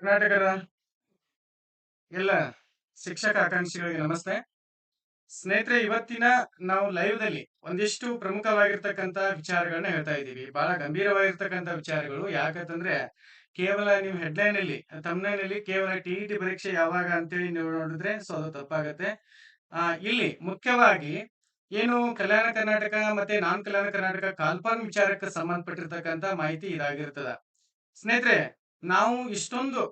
ಕರ್ನಾಟಕದ ಎಲ್ಲ ಶಿಕ್ಷಕ ಆಕಾಂಕ್ಷಿಗಳಿಗೆ ನಮಸ್ತೆ. ಸ್ನೇಹಿತರೆ, ಇವತ್ತಿನ ನಾವು ಲೈವ್ ದಲ್ಲಿ ಒಂದಿಷ್ಟು ಪ್ರಮುಖವಾಗಿರ್ತಕ್ಕಂತ ವಿಚಾರಗಳನ್ನ ಹೇಳ್ತಾ ಇದ್ದೀವಿ. ಬಹಳ ಗಂಭೀರವಾಗಿರ್ತಕ್ಕಂತ ವಿಚಾರಗಳು. ಯಾಕಂತಂದ್ರೆ, ಕೇವಲ ನೀವು ಹೆಡ್ಲೈನ್ ಅಲ್ಲಿ ಕೇವಲ ಅಲ್ಲಿ ಕೇವಲ ಟಿಇಟಿ ಪರೀಕ್ಷೆ ಯಾವಾಗ ಅಂತೇಳಿ ನೀವು ನೋಡಿದ್ರೆ ಸೊ ಅದು ತಪ್ಪಾಗತ್ತೆ. ಆ, ಇಲ್ಲಿ ಮುಖ್ಯವಾಗಿ ಏನು ಕಲ್ಯಾಣ ಕರ್ನಾಟಕ ಮತ್ತೆ ನಾನ್ ಕಲ್ಯಾಣ ಕರ್ನಾಟಕ ಕಾಲ್ಪಾನ್ ವಿಚಾರಕ್ಕೆ ಸಂಬಂಧಪಟ್ಟಿರ್ತಕ್ಕಂತ ಮಾಹಿತಿ ಇದಾಗಿರ್ತದ. ಸ್ನೇಹಿತರೆ ನಾವು ಇಷ್ಟೊಂದು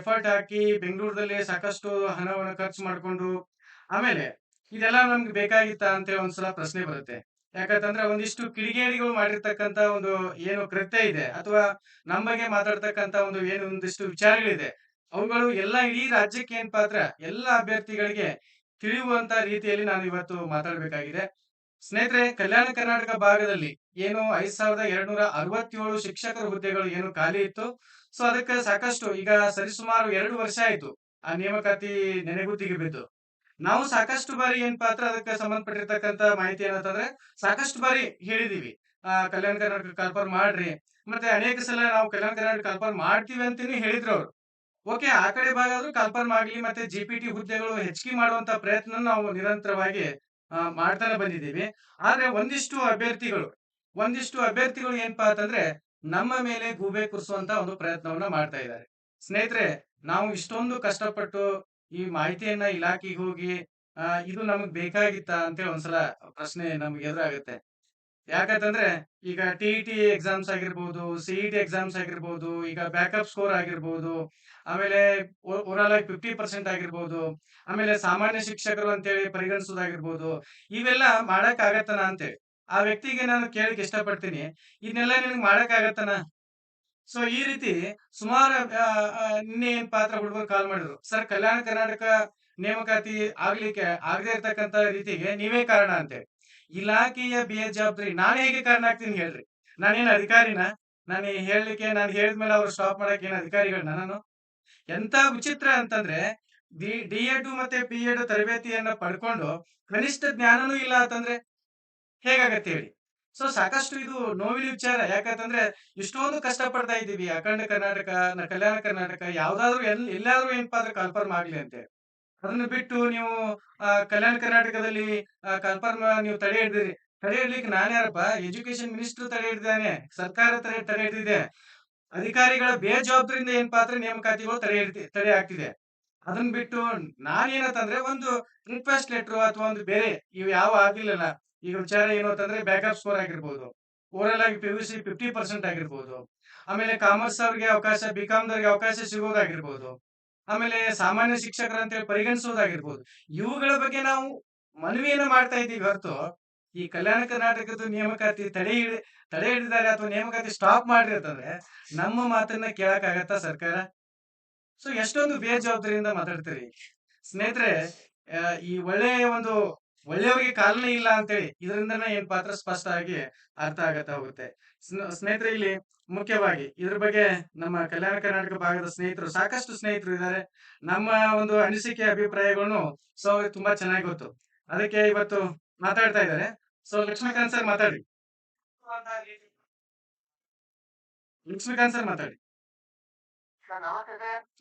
ಎಫರ್ಟ್ ಹಾಕಿ ಬೆಂಗಳೂರದಲ್ಲಿ ಸಾಕಷ್ಟು ಹಣವನ್ನು ಖರ್ಚು ಮಾಡಿಕೊಂಡು, ಆಮೇಲೆ ಇದೆಲ್ಲ ನಮ್ಗೆ ಬೇಕಾಗಿತ್ತ ಅಂತೇಳಿ ಒಂದ್ಸಲ ಪ್ರಶ್ನೆ ಬರುತ್ತೆ. ಯಾಕಂತಂದ್ರೆ ಒಂದಿಷ್ಟು ಕಿಡಿಗೇಡಿಗಳು ಮಾಡಿರ್ತಕ್ಕಂತ ಒಂದು ಏನು ಕೃತ್ಯ ಇದೆ, ಅಥವಾ ನಮ್ಮ ಬಗ್ಗೆ ಮಾತಾಡ್ತಕ್ಕಂತ ಒಂದು ಏನು ಒಂದಿಷ್ಟು ವಿಚಾರಗಳಿದೆ, ಅವುಗಳು ಎಲ್ಲ ಇಡೀ ರಾಜ್ಯಕ್ಕೆ ಏನ್ ಪಾತ್ರ? ಎಲ್ಲ ಅಭ್ಯರ್ಥಿಗಳಿಗೆ ತಿಳಿಯುವಂತ ರೀತಿಯಲ್ಲಿ ನಾನು ಇವತ್ತು ಮಾತಾಡಬೇಕಾಗಿದೆ. ಸ್ನೇಹಿತರೆ, ಕಲ್ಯಾಣ ಕರ್ನಾಟಕ ಭಾಗದಲ್ಲಿ ಏನು ಐದ್ ಸಾವಿರದ ಎರಡ್ನೂರ ಅರವತ್ತೇಳು ಶಿಕ್ಷಕರ ಹುದ್ದೆಗಳು ಏನು ಖಾಲಿ ಇತ್ತು ಸೊ ಅದಕ್ಕೆ ಸಾಕಷ್ಟು ಈಗ ಸರಿಸುಮಾರು ಎರಡು ವರ್ಷ ಆಯ್ತು. ಆ ನೇಮಕಾತಿ ನೆನೆಗುತ್ತಿಗೆ ಬಿದ್ದು. ನಾವು ಸಾಕಷ್ಟು ಬಾರಿ ಏನ್ ಪಾತ್ರ ಅದಕ್ಕೆ ಸಂಬಂಧಪಟ್ಟಿರ್ತಕ್ಕಂತ ಮಾಹಿತಿ ಏನಂತಂದ್ರೆ ಸಾಕಷ್ಟು ಬಾರಿ ಹೇಳಿದೀವಿ. ಆ, ಕಲ್ಯಾಣ ಕರ್ನಾಟಕ ಕಲ್ಪರ್ ಮಾಡ್ರಿ. ಮತ್ತೆ ಅನೇಕ ಸಲ ನಾವು ಕಲ್ಯಾಣ ಕರ್ನಾಟಕ ಕಲ್ಪರ್ ಮಾಡ್ತೀವಿ ಅಂತಾನೆ ಹೇಳಿದ್ರು ಅವ್ರು. ಓಕೆ, ಆ ಕಡೆ ಭಾಗ ಆದ್ರೂ ಕಲ್ಪರ್ ಮಾಡ್ಲಿ, ಮತ್ತೆ ಜಿಪಿಟಿ ಹುದ್ದೆಗಳು ಹೆಚ್ಚಿಗೆ ಮಾಡುವಂತ ಪ್ರಯತ್ನ ನಾವು ನಿರಂತರವಾಗಿ ಮಾಡ್ತಾನೆ ಬಂದಿದ್ದೀವಿ. ಆದ್ರೆ ಒಂದಿಷ್ಟು ಅಭ್ಯರ್ಥಿಗಳು ಒಂದಿಷ್ಟು ಅಭ್ಯರ್ಥಿಗಳು ಏನಪ್ಪಾ ಅಂತಂದ್ರೆ ನಮ್ಮ ಮೇಲೆ ಗೂಬೆ ಕುರಿಸುವಂತ ಒಂದು ಪ್ರಯತ್ನವನ್ನ ಮಾಡ್ತಾ ಇದ್ದಾರೆ. ಸ್ನೇಹಿತರೆ, ನಾವು ಇಷ್ಟೊಂದು ಕಷ್ಟಪಟ್ಟು ಈ ಮಾಹಿತಿಯನ್ನ ಇಲಾಖೆಗೆ ಹೋಗಿ ಇದು ನಮಗ್ ಬೇಕಾಗಿತ್ತ ಅಂತೇಳಿ ಒಂದ್ಸಲ ಪ್ರಶ್ನೆ ನಮ್ಗೆ ಎದುರಾಗುತ್ತೆ. ಯಾಕಂತಂದ್ರೆ, ಈಗ ಟಿ ಟಿ ಎಕ್ಸಾಮ್ಸ್ ಆಗಿರ್ಬೋದು ಸಿಇಟಿ ಎಕ್ಸಾಮ್ಸ್ ಆಗಿರ್ಬೋದು, ಈಗ ಬ್ಯಾಕಪ್ ಸ್ಕೋರ್ ಆಗಿರ್ಬೋದು, ಆಮೇಲೆ ಓವರಾಲ್ ಆಗಿ ಫಿಫ್ಟಿ ಪರ್ಸೆಂಟ್ ಆಗಿರ್ಬೋದು, ಆಮೇಲೆ ಸಾಮಾನ್ಯ ಶಿಕ್ಷಕರು ಅಂತೇಳಿ ಪರಿಗಣಿಸೋದಾಗಿರ್ಬೋದು, ಇವೆಲ್ಲ ಮಾಡಕ್ ಆಗತ್ತನ ಅಂತೇಳಿ. ಆ ವ್ಯಕ್ತಿಗೆ ನಾನು ಕೇಳಕ್ ಇಷ್ಟಪಡ್ತೀನಿ. ಇದನ್ನೆಲ್ಲ ನಿನಗೆ ಮಾಡಕ್ ಆಗತ್ತನ ಸೊ ಈ ರೀತಿ ಸುಮಾರು ನಿನ್ನೆ ಏನ್ ಪಾತ್ರ ಹುಡುಗರು ಕಾಲ್ ಮಾಡಿದ್ರು? ಸರ್, ಕಲ್ಯಾಣ ಕರ್ನಾಟಕ ನೇಮಕಾತಿ ಆಗ್ಲಿಕ್ಕೆ, ಆಗದೆ ಇರ್ತಕ್ಕಂತ ರೀತಿಗೆ ನೀವೇ ಕಾರಣ ಅಂತೇಳಿ ಇಲಾಖೆಯ ಬೇಜವಾಬ್ದಾರಿ, ನಾನು ಹೇಗೆ ಕಾರಣ ಆಗ್ತೀನಿ ಹೇಳ್ರಿ. ನಾನೇನು ಅಧಿಕಾರಿನ? ನಾನು ಹೇಳಲಿಕ್ಕೆ, ನಾನು ಹೇಳಿದ್ಮೇಲೆ ಅವ್ರು ಸ್ಟಾಪ್ ಮಾಡಕ್ಕೆ ಏನು ಅಧಿಕಾರಿಗಳನ್ನ ನಾನು? ಎಂತ ವಿಚಿತ್ರ ಅಂತಂದ್ರೆ, ಡಿ ಎಡ್ ಮತ್ತೆ ಬಿ ಎಡ್ ತರಬೇತಿಯನ್ನ ಪಡ್ಕೊಂಡು ಕನಿಷ್ಠ ಜ್ಞಾನನೂ ಇಲ್ಲ ಅಂತಂದ್ರೆ ಹೇಗಾಗತ್ತೆ ಹೇಳಿ ಸೊ ಸಾಕಷ್ಟು ಇದು ನೋವಿನ ವಿಚಾರ. ಯಾಕಂತಂದ್ರೆ ಇಷ್ಟೊಂದು ಕಷ್ಟ ಪಡ್ತಾ ಇದ್ದೀವಿ. ಅಖಂಡ ಕರ್ನಾಟಕ ಕಲ್ಯಾಣ ಕರ್ನಾಟಕ, ಯಾವ್ದಾದ್ರು ಎಲ್, ಎಲ್ಲಾದ್ರೂ ಏನಪ್ಪಾ ಅಂದ್ರೆ ಕನ್ಫರ್ಮ್ ಆಗ್ಲಿ ಅಂತ. ಅದನ್ನ ಬಿಟ್ಟು ನೀವು ಕಲ್ಯಾಣ ಕರ್ನಾಟಕದಲ್ಲಿ ಕನ್ಫರ್ಮ್ ನೀವು ತಡೆ ಹಿಡಿದಿರಿ. ತಡೆ ಹಿಡ್ಲಿಕ್ಕೆ ನಾನ್ಯಾರಪ್ಪ ಎಜುಕೇಶನ್ ಮಿನಿಸ್ಟರ್ ತಡೆ ಹಿಡಿದಾನೆ ಸರ್ಕಾರ ತಡೆ ತಡೆ ಹಿಡಿದಿದೆ. ಅಧಿಕಾರಿಗಳ ಬೇಜವಾಬ್ದಾರಿಯಿಂದ ಏನ್ ಪಾತ್ರ ನೇಮಕಾತಿಗಳು ತಡೆ ಹಿಡ್ತಿ ತಡೆ ಆಗ್ತಿದೆ. ಅದನ್ನ ಬಿಟ್ಟು ನಾನೇನಂತಂದ್ರೆ ಒಂದು ರಿಕ್ವೆಸ್ಟ್ ಲೆಟರ್ ಅಥವಾ ಒಂದು ಬೇರೆ, ಇವು ಯಾವ ಆಗಿಲ್ಲಲ್ಲ ಈಗ ವಿಚಾರ ಏನು ಅಂತಂದ್ರೆ ಬ್ಯಾಕಪ್ ಸ್ಕೋರ್ ಆಗಿರ್ಬೋದು. ಓವರಲ್ ಆಗಿ P U C fifty percent ಆಗಿರ್ಬೋದು. ಆಮೇಲೆ ಕಾಮರ್ಸ್ ಅವ್ರಿಗೆ ಅವಕಾಶ ಬಿ ಕಾಮ್ದವ್ರಿಗೆ ಅವಕಾಶ ಸಿಗೋದಾಗಿರ್ಬೋದು. ಆಮೇಲೆ ಸಾಮಾನ್ಯ ಶಿಕ್ಷಕರ ಅಂತೇಳಿ ಪರಿಗಣಿಸೋದಾಗಿರ್ಬೋದು. ಇವುಗಳ ಬಗ್ಗೆ ನಾವು ಮನವಿಯನ್ನ ಮಾಡ್ತಾ ಇದ್ದೀವಿ ಹೊರತು. ಈ ಕಲ್ಯಾಣ ಕರ್ನಾಟಕದ ನೇಮಕಾತಿ ತಡೆ ಹಿಡಿ, ತಡೆ ಹಿಡಿದಾರೆ ಅಥವಾ ನೇಮಕಾತಿ ಸ್ಟಾಪ್ ಮಾಡಿರ್ತಂದ್ರೆ ನಮ್ಮ ಮಾತನ್ನ ಕೇಳಕ್ಕಾಗತ್ತಾ ಸರ್ಕಾರ? ಸೊ ಎಷ್ಟೊಂದು ಬೇಜವಾಬ್ದಾರಿಯಿಂದ ಮಾತಾಡ್ತೀರಿ. ಸ್ನೇಹಿತರೆ ಈ ಒಳ್ಳೆಯ ಒಂದು ಒಳ್ಳೆಯವರಿಗೆ ಕಾಲನೇ ಇಲ್ಲ ಅಂತೇಳಿ ಇದರಿಂದನೇ ಏನ್ ಪಾತ್ರ ಸ್ಪಷ್ಟ ಆಗಿ ಅರ್ಥ ಆಗತ್ತಾ ಹೋಗುತ್ತೆ. ಸ್ನ- ಸ್ನೇಹಿತರೆ ಇಲ್ಲಿ ಮುಖ್ಯವಾಗಿ ಇದ್ರ ಬಗ್ಗೆ ನಮ್ಮ ಕಲ್ಯಾಣ ಕರ್ನಾಟಕ ಭಾಗದ ಸ್ನೇಹಿತರು ಸಾಕಷ್ಟು ಸ್ನೇಹಿತರು ಇದ್ದಾರೆ. ನಮ್ಮ ಒಂದು ಅನಿಸಿಕೆ ಅಭಿಪ್ರಾಯಗಳನ್ನು ಸೊ ಅವ್ರಿಗೆ ತುಂಬಾ ಚೆನ್ನಾಗಿ ಗೊತ್ತು. ಅದಕ್ಕೆ ಇವತ್ತು ಮಾತಾಡ್ತಾ ಇದ್ದಾರೆ. ಸೊ ಲಕ್ಷ್ಮೀಕಾಂತ್ ಸರ್ ಮಾತಾಡಿ. ಲಕ್ಷ್ಮೀಕಾಂತ್ ಸರ್ ಮಾತಾಡಿ.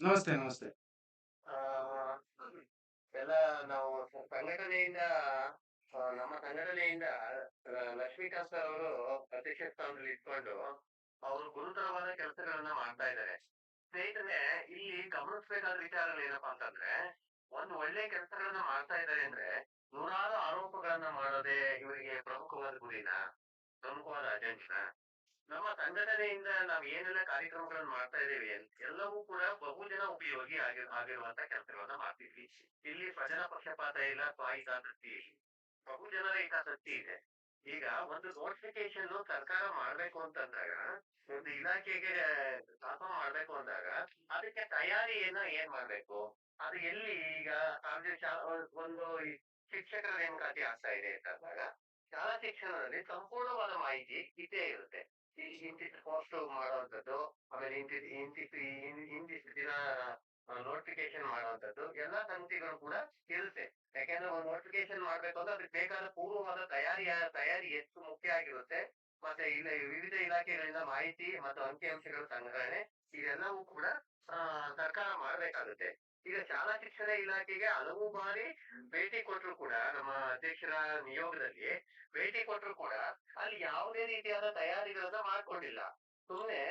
ನಮಸ್ತೆ ನಮಸ್ತೆ ಎಲ್ಲ ನಾವು ಸಂಘಟನೆಯಿಂದ ನಮ್ಮ ಸಂಘಟನೆಯಿಂದ ಲಕ್ಷ್ಮೀಕಾಂತ್ ಸರ್ ಅವರು ಅಧ್ಯಕ್ಷ ಸ್ಥಾನದಲ್ಲಿ ಇಟ್ಕೊಂಡು ಅವರು ಗುರುತರವಾದ ಕೆಲಸಗಳನ್ನ ಮಾಡ್ತಾ ಇದ್ದಾರೆ. ಸ್ನೇಹಿತರೆ, ಇಲ್ಲಿ ಗಮನಿಸಬೇಕಾದ ವಿಚಾರಗಳು ಏನಪ್ಪಾ ಅಂತಂದ್ರೆ, ಒಂದು ಒಳ್ಳೆ ಕೆಲಸಗಳನ್ನ ಮಾಡ್ತಾ ಇದ್ದಾರೆ ಅಂದ್ರೆ ನೂರಾರು ಆರೋಪಗಳನ್ನ ಮಾಡೋದೇ ಇವರಿಗೆ ಪ್ರಮುಖವಾದ ಗುರಿನ? ಪ್ರಮುಖವಾದ ಅಜೆಂಡಾ ನಮ್ಮ ಸಂಘಟನೆಯಿಂದ ನಾವು ಏನೆಲ್ಲ ಕಾರ್ಯಕ್ರಮಗಳನ್ನು ಮಾಡ್ತಾ ಇದ್ದೇವೆ ಎಲ್ಲವೂ ಕೂಡ ಬಹುಜನ ಉಪಯೋಗಿ ಆಗಿ, ಆಗಿರುವಂತ ಕೆಲಸಗಳನ್ನ ಮಾಡ್ತಿದ್ವಿ. ಇಲ್ಲಿ ಸ್ವಜನ ಪಕ್ಷಪಾತ ಇಲ್ಲ ಸ್ವಹಿತಾಸಕ್ತಿ ಬಹುಜನರ ಹಿತಾಸಕ್ತಿ ಇದೆ. ಈಗ ಒಂದು ನೋಟಿಫಿಕೇಶನ್ ಸರ್ಕಾರ ಮಾಡ್ಬೇಕು ಅಂತಂದಾಗ, ಒಂದು ಇಲಾಖೆಗೆ ಸ್ಥಾಪ ಮಾಡ್ಬೇಕು ಅಂದಾಗ, ಅದಕ್ಕೆ ತಯಾರಿ ತಯಾರಿಯನ್ನ ಏನ್ ಮಾಡ್ಬೇಕು? ಅದು ಎಲ್ಲಿ ಈಗ ಒಂದು ಶಿಕ್ಷಕರ ನೇಮಕಾತಿ ಆಗ್ತಾ ಇದೆ ಅಂತಂದಾಗ, ಶಾಲಾ ಶಿಕ್ಷಣದಲ್ಲಿ ಸಂಪೂರ್ಣವಾದ ಮಾಹಿತಿ ಇದ್ದೇ ಇರುತ್ತೆ. ಪೋಸ್ಟ್ ಮಾಡುವಂತದ್ದು ಆಮೇಲೆ ಇಂತಿಷ್ಟು ಇಂತಿಷ್ಟು ಇಂತಿಷ್ಟು ದಿನ ನೋಟಿಫಿಕೇಶನ್ ಮಾಡುವಂತದ್ದು ಎಲ್ಲಾ ಸಂಸ್ಥೆಗಳು ಕೂಡ ಇರುತ್ತೆ. ಯಾಕೆಂದ್ರೆ ಒಂದು ನೋಟಿಫಿಕೇಶನ್ ಮಾಡ್ಬೇಕು ಅಂದ್ರೆ ಅದಕ್ಕೆ ಬೇಕಾದ ಪೂರ್ವವಾದ ತಯಾರಿಯ ತಯಾರಿ ಎಷ್ಟು ಮುಖ್ಯ ಆಗಿರುತ್ತೆ, ಮತ್ತೆ ಇಲ್ಲ ವಿವಿಧ ಇಲಾಖೆಗಳಿಂದ ಮಾಹಿತಿ ಮತ್ತು ಅಂಕಿ ಅಂಶಗಳ ಸಂಗ್ರಹಣೆ, ಇದೆಲ್ಲವೂ ಕೂಡ ಸರ್ಕಾರ ಮಾಡ್ಬೇಕಾಗುತ್ತೆ. ಈಗ ಶಾಲಾ ಶಿಕ್ಷಣ ಇಲಾಖೆಗೆ ಹಲವು ಬಾರಿ ಭೇಟಿ ಕೊಟ್ಟರು ಕೂಡ, ನಮ್ಮ ಅಧ್ಯಕ್ಷರ ನಿಯೋಗದಲ್ಲಿ ಭೇಟಿ ಕೊಟ್ಟರು ಕೂಡ ಅಲ್ಲಿ ಯಾವುದೇ ರೀತಿಯಾದ ತಯಾರಿಗಳನ್ನ ಮಾಡ್ಕೊಂಡಿಲ್ಲ. ಸುಮ್ನೆ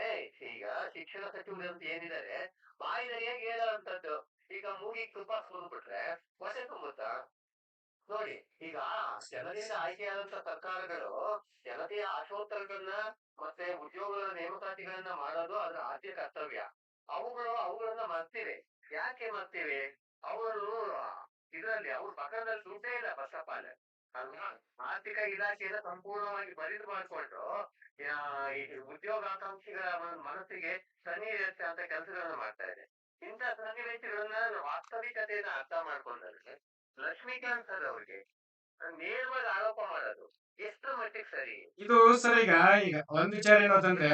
ಈಗ ಶಿಕ್ಷಣ ಸಚಿವರು ಅಂತ ಏನಿದ್ದಾರೆ ಬಾಯಿದರಿಯಾಗಿ ಹೇಳುವಂತದ್ದು ಈಗ ಮೂಗಿಗೆ ತುಪ್ಪ ಸುಂದ್ಬಿಟ್ರೆ ಹೊಟ್ಟೆ ತುಂಬುತ್ತಾ? ನೋಡಿ, ಈಗ ಜನರಿಂದ ಆಯ್ಕೆಯಾದಂತ ಸರ್ಕಾರಗಳು ಜನತೆಯ ಆಶೋತ್ತರಗಳನ್ನ ಮತ್ತೆ ಉದ್ಯೋಗಗಳ ನೇಮಕಾತಿಗಳನ್ನ ಮಾಡೋದು ಅದರ ಆದ್ಯ ಕರ್ತವ್ಯ. ಅವುಗಳು ಅವುಗಳನ್ನ ಮರ್ತಿವೆ ಯಾಕೆ ಮಾಡ್ತೀವಿ ಅವರು, ಇದರಲ್ಲಿ ಅವ್ರ ಪಕ್ಕದಲ್ಲಿ ದುಡ್ಡೇ ಇಲ್ಲ ಆಲ್ ಅಲ್ವಾ ಆರ್ಥಿಕ ಇಲಾಖೆಯಿಂದ ಸಂಪೂರ್ಣವಾಗಿ ಬರಿದು ಮಾಡಿಕೊಂಡು ಉದ್ಯೋಗಾಕಾಂಕ್ಷಿಗಳ ಮನಸ್ಸಿಗೆ ಸನ್ನಿವೇಶ ಅಂತ ಕೆಲಸಗಳನ್ನ ಮಾಡ್ತಾ ಇದೆ. ಇಂತ ಸನ್ನಿವೇಶಗಳನ್ನ ವಾಸ್ತವಿಕತೆಯನ್ನ ಅರ್ಥ ಮಾಡ್ಕೊಂಡ್ರೆ ಲಕ್ಷ್ಮೀಕಾಂತ್ ಸರ್ ಅವ್ರಿಗೆ ನೇರವಾಗಿ ಆರೋಪ ಮಾಡೋದು. ಎಷ್ಟು ಮಟ್ಟಿಗೆ ಸರಿ? ಇದು ಸರ್ ಈಗ ಈಗ ಒಂದ್ ವಿಚಾರ ಏನಂತಂದ್ರೆ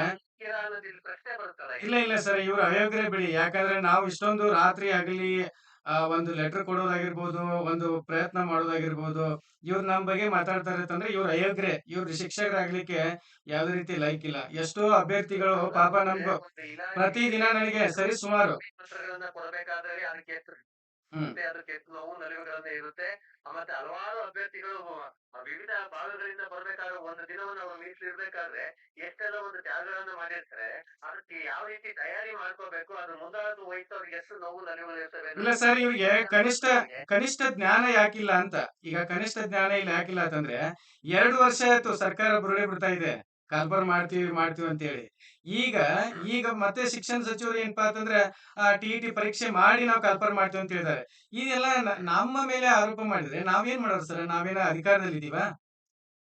ಇಲ್ಲಿ ಪ್ರಶ್ನೆ ಬರುತ್ತಲ್ಲ ಇಲ್ಲ ಇಲ್ಲ ಸರ್ ಇವ್ರು ಅಯೋಗ್ಯರೇ ಬಿಡಿ. ಯಾಕಂದ್ರೆ ನಾವು ಇಷ್ಟೊಂದು ರಾತ್ರಿ ಆಗಲಿ ಒಂದು ಲೆಟರ್ ಕೊಡೋದಾಗಿರ್ಬೋದು ಒಂದು ಪ್ರಯತ್ನ ಮಾಡೋದಾಗಿರ್ಬೋದು ಇವ್ರು ನಮ್ ಬಗ್ಗೆ ಮಾತಾಡ್ತಾರೆ ಅಂತಂದ್ರೆ ಇವ್ರ ಅಯೋಗ್ಯರೇ. ಇವ್ರ ಶಿಕ್ಷಕರಾಗ್ಲಿಕ್ಕೆ ಯಾವ್ದೇ ರೀತಿ ಲೈಕ್ ಇಲ್ಲ. ಎಷ್ಟೋ ಅಭ್ಯರ್ಥಿಗಳು ಪಾಪ ನಮ್ಗೂ ಪ್ರತಿ ದಿನ ನನಗೆ ಸರಿ ಸುಮಾರು. ಹ್ಮ್. ಮತ್ತೆ ಹಲವಾರು ಅಭ್ಯರ್ಥಿಗಳು ವಿವಿಧ ಭಾಗಗಳಿಂದ ಬರ್ಬೇಕಾದ್ರೆ ಒಂದು ದಿನವನ್ನು ಅವರು ಮೀಸಲಿರ್ಬೇಕಾದ್ರೆ ಎಷ್ಟೆಲ್ಲ ಒಂದು ತ್ಯಾಗಗಳನ್ನ ಮಾಡಿರ್ತಾರೆ, ಅದಕ್ಕೆ ಯಾವ ರೀತಿ ತಯಾರಿ ಮಾಡ್ಕೋಬೇಕು, ಅದ್ರ ಮುಂದಾಳತ್ವ ವಹಿಸೋರಿಗೆ ಎಷ್ಟು ನೋವು ಇರ್ತವೆ ಇಲ್ಲ ಸರ್, ಇವ್ರಿಗೆ ಕನಿಷ್ಠ ಕನಿಷ್ಠ ಜ್ಞಾನ ಯಾಕಿಲ್ಲ ಅಂತ. ಈಗ ಕನಿಷ್ಠ ಜ್ಞಾನ ಇಲ್ಲ ಯಾಕಿಲ್ಲ ಅಂತಂದ್ರೆ ಎರಡು ವರ್ಷ ಆಯ್ತು ಸರ್ಕಾರ ಬುರುಳಿ ಬಿಡ್ತಾ ಇದೆ. ಕಾರ್ಬಾರ್ ಮಾಡ್ತೀವಿ ಮಾಡ್ತೀವಿ ಅಂತ ಹೇಳಿ ಈಗ ಈಗ ಮತ್ತೆ ಶಿಕ್ಷಣ ಸಚಿವರು ಏನಪ್ಪಾ ಅಂತಂದ್ರೆ ಆ ಟಿ ಟಿ ಪರೀಕ್ಷೆ ಮಾಡಿ ನಾವು ಕಾರ್ಬಾರ್ ಮಾಡ್ತೀವಿ ಅಂತ ಹೇಳಿದ್ದಾರೆ. ಇದೆಲ್ಲ ನಮ್ಮ ಮೇಲೆ ಆರೋಪ ಮಾಡಿದ್ರೆ ನಾವೇನ್ ಮಾಡೋದು ಸರ್? ನಾವೇನ ಅಧಿಕಾರದಲ್ಲಿ ಇದೀವಾ?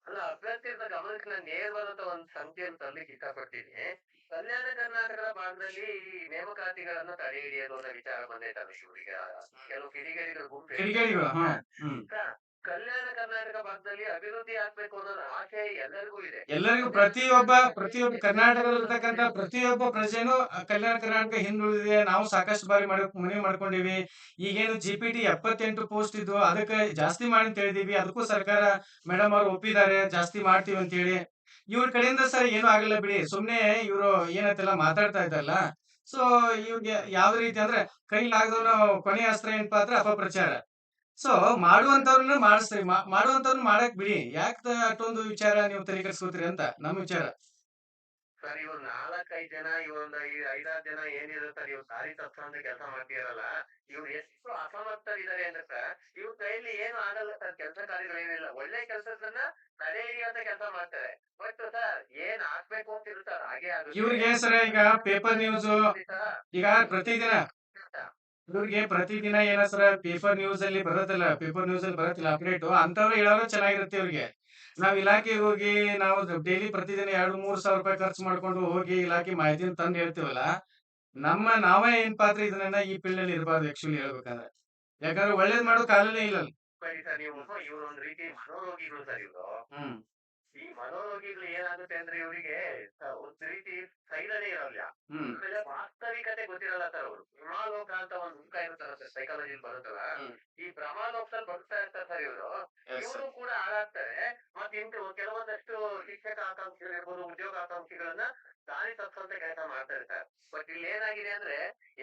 ಅಲ್ಲ ಅಭ್ಯರ್ಥಿಗಳ ಗಮನಕ್ಕೆ ನಾನು ನೇರವಾದಂತ ಒಂದು ಸಂಖ್ಯೆಯನ್ನು ತರ್ಲಿಕ್ಕೆ ಇಷ್ಟಪಡ್ತೀನಿ ಕಲ್ಯಾಣ ಕರ್ನಾಟಕದ ಭಾಗದಲ್ಲಿ ಈ ನೇಮಕಾತಿಗಳನ್ನ ತಡೆ ಹಿಡಿಯೋದು ಅನ್ನೋ ವಿಚಾರ ಬಂದೈತಲ್ಲ ಇವರಿಗೆ ಕೆಲವು ಕಿಡಿಗೇಡಿಗಳು ಗುಂಪು ಕಲ್ಯಾಣ ಕರ್ನಾಟಕ ಭಾಗದಲ್ಲಿ ಅಭಿವೃದ್ಧಿ ಆಗ್ಬೇಕು ಅನ್ನೋ ಆಶಯ ಎಲ್ಲರಿಗೂ ಇದೆ. ಎಲ್ಲರಿಗೂ ಪ್ರತಿಯೊಬ್ಬ ಪ್ರತಿಯೊಬ್ಬ ಕರ್ನಾಟಕದಲ್ಲಿರ್ತಕ್ಕಂತ ಪ್ರತಿಯೊಬ್ಬ ಪ್ರಜೆನೂ ಕಲ್ಯಾಣ ಕರ್ನಾಟಕ ಹಿಂದುಳಿದಿದೆ. ನಾವು ಸಾಕಷ್ಟು ಬಾರಿ ಮಾಡಿ, ಮನವಿ ಮಾಡ್ಕೊಂಡಿವಿ. ಈಗೇನು ಜಿ ಪಿ ಟಿ ಎಪ್ಪತ್ತೆಂಟು ಪೋಸ್ಟ್ ಇದ್ದು ಅದಕ್ಕೆ ಜಾಸ್ತಿ ಮಾಡಿ ಅಂತ ಹೇಳಿದೀವಿ. ಅದಕ್ಕೂ ಸರ್ಕಾರ ಮೇಡಮ್ ಅವ್ರು ಒಪ್ಪಿದ್ದಾರೆ. ಜಾಸ್ತಿ ಮಾಡ್ತೀವಿ ಅಂತ ಹೇಳಿ. ಇವ್ರ ಕಡೆಯಿಂದ ಸರ್ ಏನು ಆಗಲ್ಲ ಬಿಡಿ. ಸುಮ್ನೆ ಇವರು ಏನಂತೆಲ್ಲ ಮಾತಾಡ್ತಾ ಇದ್ದಲ್ಲ ಸೊ ಇವ್ರಿಗೆ ಯಾವ ರೀತಿ ಅಂದ್ರೆ ಕೈಲಾಗದವನ ಕೊನೆಯ ಅಸ್ತ್ರ ಏನಪ್ಪಾ ಅಂದ್ರೆ ಅಪಪ್ರಚಾರ. ಸೊ ಮಾಡುವಂತವ್ರನ್ನ ಮಾಡಿಸ್ತೀವಿ ಮಾಡುವಂತವ್ರನ್ನ ಮಾಡಕ್ ಬಿಡಿ. ಯಾಕೆ ಅಷ್ಟೊಂದು ವಿಚಾರ ನೀವು ತಲೆ ಅಂತ ನಮ್ಮ ವಿಚಾರ. ಸರ್ ಇವ್ರು ನಾಲ್ಕೈದು ಜನ ಇವೊಂದ್ ಐದ್ ಐದಾರು ಜನ ಏನಿರುತ್ತಾರೆ ಇವ್ರು ದಾರಿ ತಪ್ಪಿಸೋ ಕೆಲಸ ಮಾಡ್ತಿರಲ್ಲ. ಇವ್ರು ಎಷ್ಟು ಅಸಮರ್ಥರಿದ್ದಾರೆ ಅಂದ್ರೆ ಸರ್ ಇವ್ರ ಕೈಯಲ್ಲಿ ಏನು ಆಗಲ್ಲ ಸರ್ ಕೆಲಸ ಕಾರ್ಯಗಳೇನಿಲ್ಲ ಒಳ್ಳೆ ಕೆಲಸದನ್ನ ತಡೆ ಅಂತ ಕೆಲಸ ಮಾಡ್ತಾರೆ. ಬಟ್ ಸರ್ ಏನ್ ಆಗ್ಬೇಕು ಅಂತ ಇರುತ್ತೆ ಅದು ಹಾಗೆ ಇವ್ರಿಗೆ ಸರ್ ಈಗ ಪೇಪರ್ ನ್ಯೂಸ್ ಈಗ ಪ್ರತಿದಿನ ಇವ್ರಿಗೆ ಪ್ರತಿದಿನ ಏನ ಸರ ಪೇಪರ್ ನ್ಯೂಸ್ ಅಲ್ಲಿ ಬರುತ್ತಲ್ಲ ಪೇಪರ್ ನ್ಯೂಸ್ ಅಲ್ಲಿ ಬರುತ್ತಿಲ್ಲ ಅಪ್ಡೇಟ್ ಅಂತವ್ರು ಹೇಳೋರು ಚೆನ್ನಾಗಿರುತ್ತೆ ಇವ್ರಿಗೆ. ನಾವ್ ಇಲಾಖೆಗೆ ಹೋಗಿ ನಾವು ಡೈಲಿ ಪ್ರತಿದಿನ ಎರಡು ಮೂರ್ ಸಾವಿರ ರೂಪಾಯಿ ಖರ್ಚು ಮಾಡ್ಕೊಂಡು ಹೋಗಿ ಇಲಾಖೆ ಮಾಹಿತಿನ ತಂದು ಹೇಳ್ತೀವಲ್ಲ ನಮ್ಮ ನಾವೇ ಏನ್ ಪಾತ್ರ ಇದನ್ನ ಈ ಫೀಲ್ಡ್ ಅಲ್ಲಿ ಇರಬಾರ್ದು ಆಕ್ಚುಲಿ ಹೇಳ್ಬೇಕಂದ್ರೆ. ಯಾಕಂದ್ರೆ ಒಳ್ಳೇದ್ ಮಾಡೋ ಕಾಲನೇ ಇಲ್ಲ ಅಲ್ಲಿ. ಸರ್ ನೀವು ಇವ್ರು ಒಂದ್ ರೀತಿ ಮನೋರೋಗಿಗಳು ಸರ್ ಇವ್ರು. ಈ ಮನೋರೋಗಿಗಳು ಏನಾಗುತ್ತೆ ಅಂದ್ರೆ ಇವರಿಗೆ ಒಂದ್ ರೀತಿ ಸೈಲನೆ ಇರಲ್ಲ. ಆಮೇಲೆ ವಾಸ್ತವಿಕತೆ ಗೊತ್ತಿರಲ್ಲ ಸರ್ ಅವರು. ಭ್ರಮಾಲೋಕ ಅಂತ ಒಂದು ಮುಖ ಇರುತ್ತಲ್ಲ ಸರ್ ಸೈಕಾಲಜಿ ಬರುತ್ತಲ್ಲ ಈ ಭ್ರಮಾಲೋಕದಲ್ಲಿ ಬರ್ತಾ ಇರ್ತಾರೆ ಸರ್ ಇವರು. ಇವರು ಕೂಡ ಹಾಳಾಗ್ತಾರೆ. ಮತ್ತೆ ಇಂಟು ಕೆಲವೊಂದಷ್ಟು ಶಿಕ್ಷಕ ಆಕಾಂಕ್ಷಿಗಳು ಇರ್ಬೋದು ಉದ್ಯೋಗ ಆಕಾಂಕ್ಷಿಗಳನ್ನ ದಾರಿ ತಪ್ಪಿಸುವಂತ ಕೆಲಸ ಮಾಡ್ತಾ ಇರ್ತಾರೆ. ಬಟ್ ಇಲ್ಲಿ ಏನಾಗಿದೆ ಅಂದ್ರೆ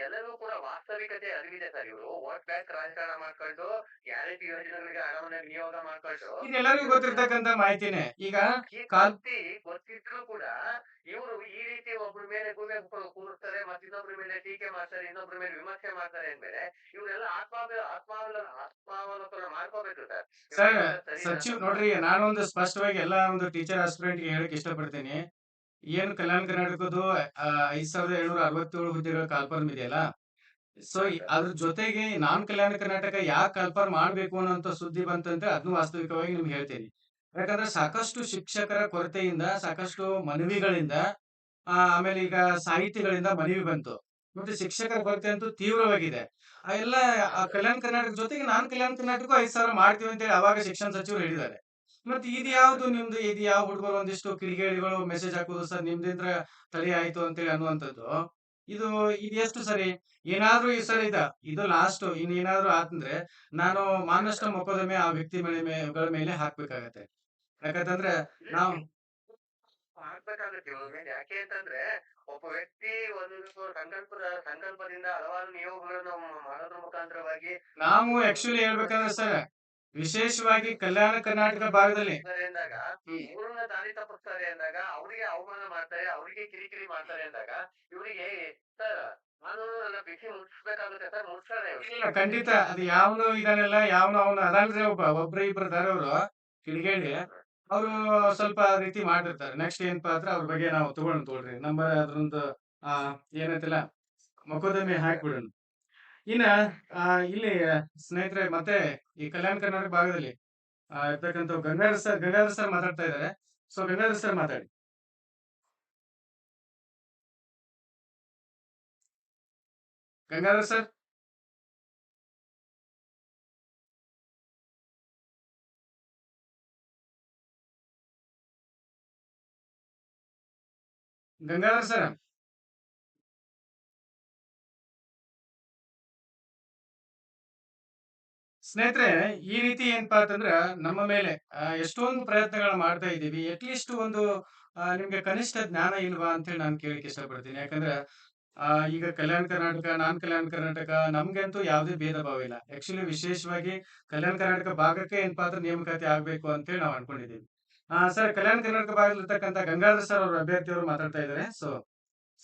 ಎಲ್ಲರೂ ಕೂಡ ವಾಸ್ತವಿಕತೆ ಅರಿವಿದೆ ಸರ್ ಇವರು. ವೋಟ್ ಬ್ಯಾಂಕ್ ರಾಜಕಾರಣ ಮಾಡ್ಕೊಂಡು ಗ್ಯಾರಂಟಿ ಯೋಜನೆಗಳಿಗೆ ಹಣವನ್ನ ನಿಯೋಗ ಮಾಡ್ಕೊಂಡು. ಇದೆಲ್ಲರಿಗೂ ಗೊತ್ತಿರ್ತಕ್ಕಂತ ಮಾಹಿತಿನೇ. ಈಗ ಈ ಕಲ್ತಿ ಗೊತ್ತಿದ್ರು ಕೂಡ ಇವರು ಈ ರೀತಿ ಒಬ್ರ ಮೇಲೆ ಗುಂಬೆ ಕೂರಿಸ್ತಾರೆ ಮತ್ತೆ ಇನ್ನೊಬ್ರ ಮೇಲೆ ಟೀಕೆ ಮಾಡ್ತಾರೆ ಇನ್ನೊಬ್ರ ಮೇಲೆ ವಿಮರ್ಶೆ ಮಾಡ್ತಾರೆ ಅಂದ್ಮೇಲೆ ಇವರೆಲ್ಲ ಆತ್ಮಾವ ಆತ್ಮಾವಲ ಆತ್ಮಾವಲೋಕನ ಮಾಡ್ಕೋಬೇಕು ಸರ್. ಸಚಿವ್. ನೋಡ್ರಿ ನಾನೊಂದು ಸ್ಪಷ್ಟವಾಗಿ ಎಲ್ಲಾ ಒಂದು ಟೀಚರ್ ಆಸ್ಪಿರೆಂಟ್ಗೆ ಹೇಳಕ್ ಇಷ್ಟಪಡ್ತೀನಿ. ಏನು ಕಲ್ಯಾಣ ಕರ್ನಾಟಕದ್ದು ಐದ್ ಸಾವಿರದ ಏಳ್ನೂರ ಅರವತ್ತೇಳು ಹುದ್ದೆಗಳ ಕಾಲ್ಫರ್ಮ್ ಇದೆಯಲ್ಲ? ಸೊ ಅದ್ರ ಜೊತೆಗೆ ನಾನ್ ಕಲ್ಯಾಣ ಕರ್ನಾಟಕ ಯಾಕೆ ಕಾಲ್ಫರ್ ಮಾಡ್ಬೇಕು ಅನ್ನೋಂತ ಸುದ್ದಿ ಬಂತಂದ್ರೆ ಅದನ್ನು ವಾಸ್ತವಿಕವಾಗಿ ನಿಮ್ಗೆ ಹೇಳ್ತೀನಿ. ಯಾಕಂದ್ರೆ ಸಾಕಷ್ಟು ಶಿಕ್ಷಕರ ಕೊರತೆಯಿಂದ, ಸಾಕಷ್ಟು ಮನವಿಗಳಿಂದ ಆಮೇಲೆ ಈಗ ಸಾಹಿತಿಗಳಿಂದ ಮನವಿ ಬಂತು. ಮತ್ತೆ ಶಿಕ್ಷಕರ ಕೊರತೆ ಅಂತೂ ತೀವ್ರವಾಗಿದೆ. ಆ, ಎಲ್ಲ ಕಲ್ಯಾಣ ಕರ್ನಾಟಕ ಜೊತೆಗೆ ನಾನ್ ಕಲ್ಯಾಣ ಕರ್ನಾಟಕ ಐದು ಸಾವಿರ ಮಾಡ್ತೀವಿ ಅಂತೇಳಿ ಅವಾಗ ಶಿಕ್ಷಣ ಸಚಿವರು ಹೇಳಿದ್ದಾರೆ. ಮತ್ತೆ ಇದು ಯಾವ್ದು ನಿಮ್ದು, ಇದು ಯಾವ ಹುಡುಗರು ಒಂದಿಷ್ಟು ಕಿಡಿಗೇಡಿಗಳು ಮೆಸೇಜ್ ಹಾಕೋದು, ಸರ್, ನಿಮ್ದಿಂದ್ರ ತಡೆ ಆಯ್ತು ಅಂತೇಳಿ ಅನ್ನುವಂಥದ್ದು. ಇದು ಇದು ಎಷ್ಟು ಸರಿ? ಏನಾದ್ರೂ ಈ ಸರಿ ಇದ, ಇದು ಲಾಸ್ಟ್ ಇನ್ ಏನಾದ್ರೂ ಆತಂದ್ರೆ, ನಾನು ಮಾನಷ್ಟ ಮೊಕದ್ದಮೆ ಆ ವ್ಯಕ್ತಿ ಮೇಲೆ ಮೇಲೆ ಹಾಕ್ಬೇಕಾಗತ್ತೆ. ಯಾಕಂತಂದ್ರೆ ನಾವು ಯಾಕೆ ಅಂತಂದ್ರೆ ಒಬ್ಬ ವ್ಯಕ್ತಿ ಒಂದು ಸಂಕಲ್ಪದ ಸಂಕಲ್ಪದಿಂದ ಹಲವಾರು ನಿಯೋಗಗಳನ್ನು ಮಾಡೋದ್ರ ಮುಖಾಂತರವಾಗಿ ನಾವು ಆಕ್ಚುಲಿ ಹೇಳ್ಬೇಕಂದ್ರೆ ಸರ್ ವಿಶೇಷವಾಗಿ ಕಲ್ಯಾಣ ಕರ್ನಾಟಕ ಭಾಗದಲ್ಲಿ ಅಂದಾಗ. ಇವ್ರನ್ನ ದಾರಿ ತಪ್ಪಿಸ್ತಾರೆ ಅಂದಾಗ ಅವರಿಗೆ ಅವಮಾನ ಮಾಡ್ತಾರೆ ಅವರಿಗೆ ಕಿರಿಕಿರಿ ಮಾಡ್ತಾರೆ ಅಂದಾಗ ಇವರಿಗೆ ಸರ್. ಇಲ್ಲ ಖಂಡಿತ ಅದು ಯಾವನು ಇದಾನೆಲ್ಲ ಯಾವನು ಅವನು ಅದಲ್ರಿ ಒಬ್ಬ ಒಬ್ರ ಇಬ್ರು ಅವರು ಕಿಡಿಗೇಡಿ ಅವರು ಸ್ವಲ್ಪ ರೀತಿ ಮಾಡಿರ್ತಾರೆ. ನೆಕ್ಸ್ಟ್ ಏನಪ್ಪಾ ಅಂದ್ರೆ ಅವ್ರ ಬಗ್ಗೆ ನಾವು ತಗೊಳ್ಳೋಣ ತಗೊಳ್ರಿ. ನಮ್ಮ ಅದ್ರೊಂದು, ಆ, ಏನೈತಿಲ್ಲ, ಮೊಕದ್ದಮೆ ಹಾಕ್ಬಿಡೋಣ. ಇನ್ನ ಇಲ್ಲಿ ಸ್ನೇಹಿತರೆ, ಮತ್ತೆ ಈ ಕಲ್ಯಾಣ ಕರ್ನಾಟಕ ಭಾಗದಲ್ಲಿ ಇರ್ತಕ್ಕಂಥ ಗಂಗಾಧರ್ ಸರ್ ಗಂಗಾಧರ್ ಸರ್ ಮಾತಾಡ್ತಾ ಇದ್ದಾರೆ ಸೊ ಗಂಗಾಧರ್ ಸರ್ ಮಾತಾಡಿ. ಗಂಗಾಧರ್ ಸರ್? ಗಂಗಾಧರ್ ಸರ್. ಸ್ನೇಹಿತರೆ, ಈ ರೀತಿ ಏನಪ್ಪಾ ಅಂತಂದ್ರ ನಮ್ಮ ಮೇಲೆ ಎಷ್ಟೊಂದು ಪ್ರಯತ್ನಗಳು ಮಾಡ್ತಾ ಇದ್ದೀವಿ. ಅಟ್ಲೀಸ್ಟ್ ಒಂದು ನಿಮ್ಗೆ ಕನಿಷ್ಠ ಜ್ಞಾನ ಇಲ್ವಾ ಅಂತ ಹೇಳಿ ನಾನು ಕೇಳಕ್ಕೆ ಇಷ್ಟಪಡ್ತೀನಿ. ಯಾಕಂದ್ರೆ ಈಗ ಕಲ್ಯಾಣ ಕರ್ನಾಟಕ, ನಾನ್ ಕಲ್ಯಾಣ ಕರ್ನಾಟಕ, ನಮ್ಗಂತೂ ಯಾವುದೇ ಭೇದ ಭಾವ ಇಲ್ಲ. ಆಕ್ಚುಲಿ ವಿಶೇಷವಾಗಿ ಕಲ್ಯಾಣ ಕರ್ನಾಟಕ ಭಾಗಕ್ಕೆ ಏನಪ್ಪಾ ಅಂದ್ರೆ ನೇಮಕಾತಿ ಆಗ್ಬೇಕು ಅಂತ ಹೇಳಿ ನಾವು ಅನ್ಕೊಂಡಿದ್ದೀವಿ. ಸರ್ ಕಲ್ಯಾಣ ಕರ್ನಾಟಕ ಭಾಗದಲ್ಲಿ ಇರ್ತಕ್ಕಂಥ ಗಂಗಾಧರ್ ಸರ್ ಅವರ ಅಭ್ಯರ್ಥಿಯವರು ಮಾತಾಡ್ತಾ ಇದ್ದಾರೆ. ಸೊ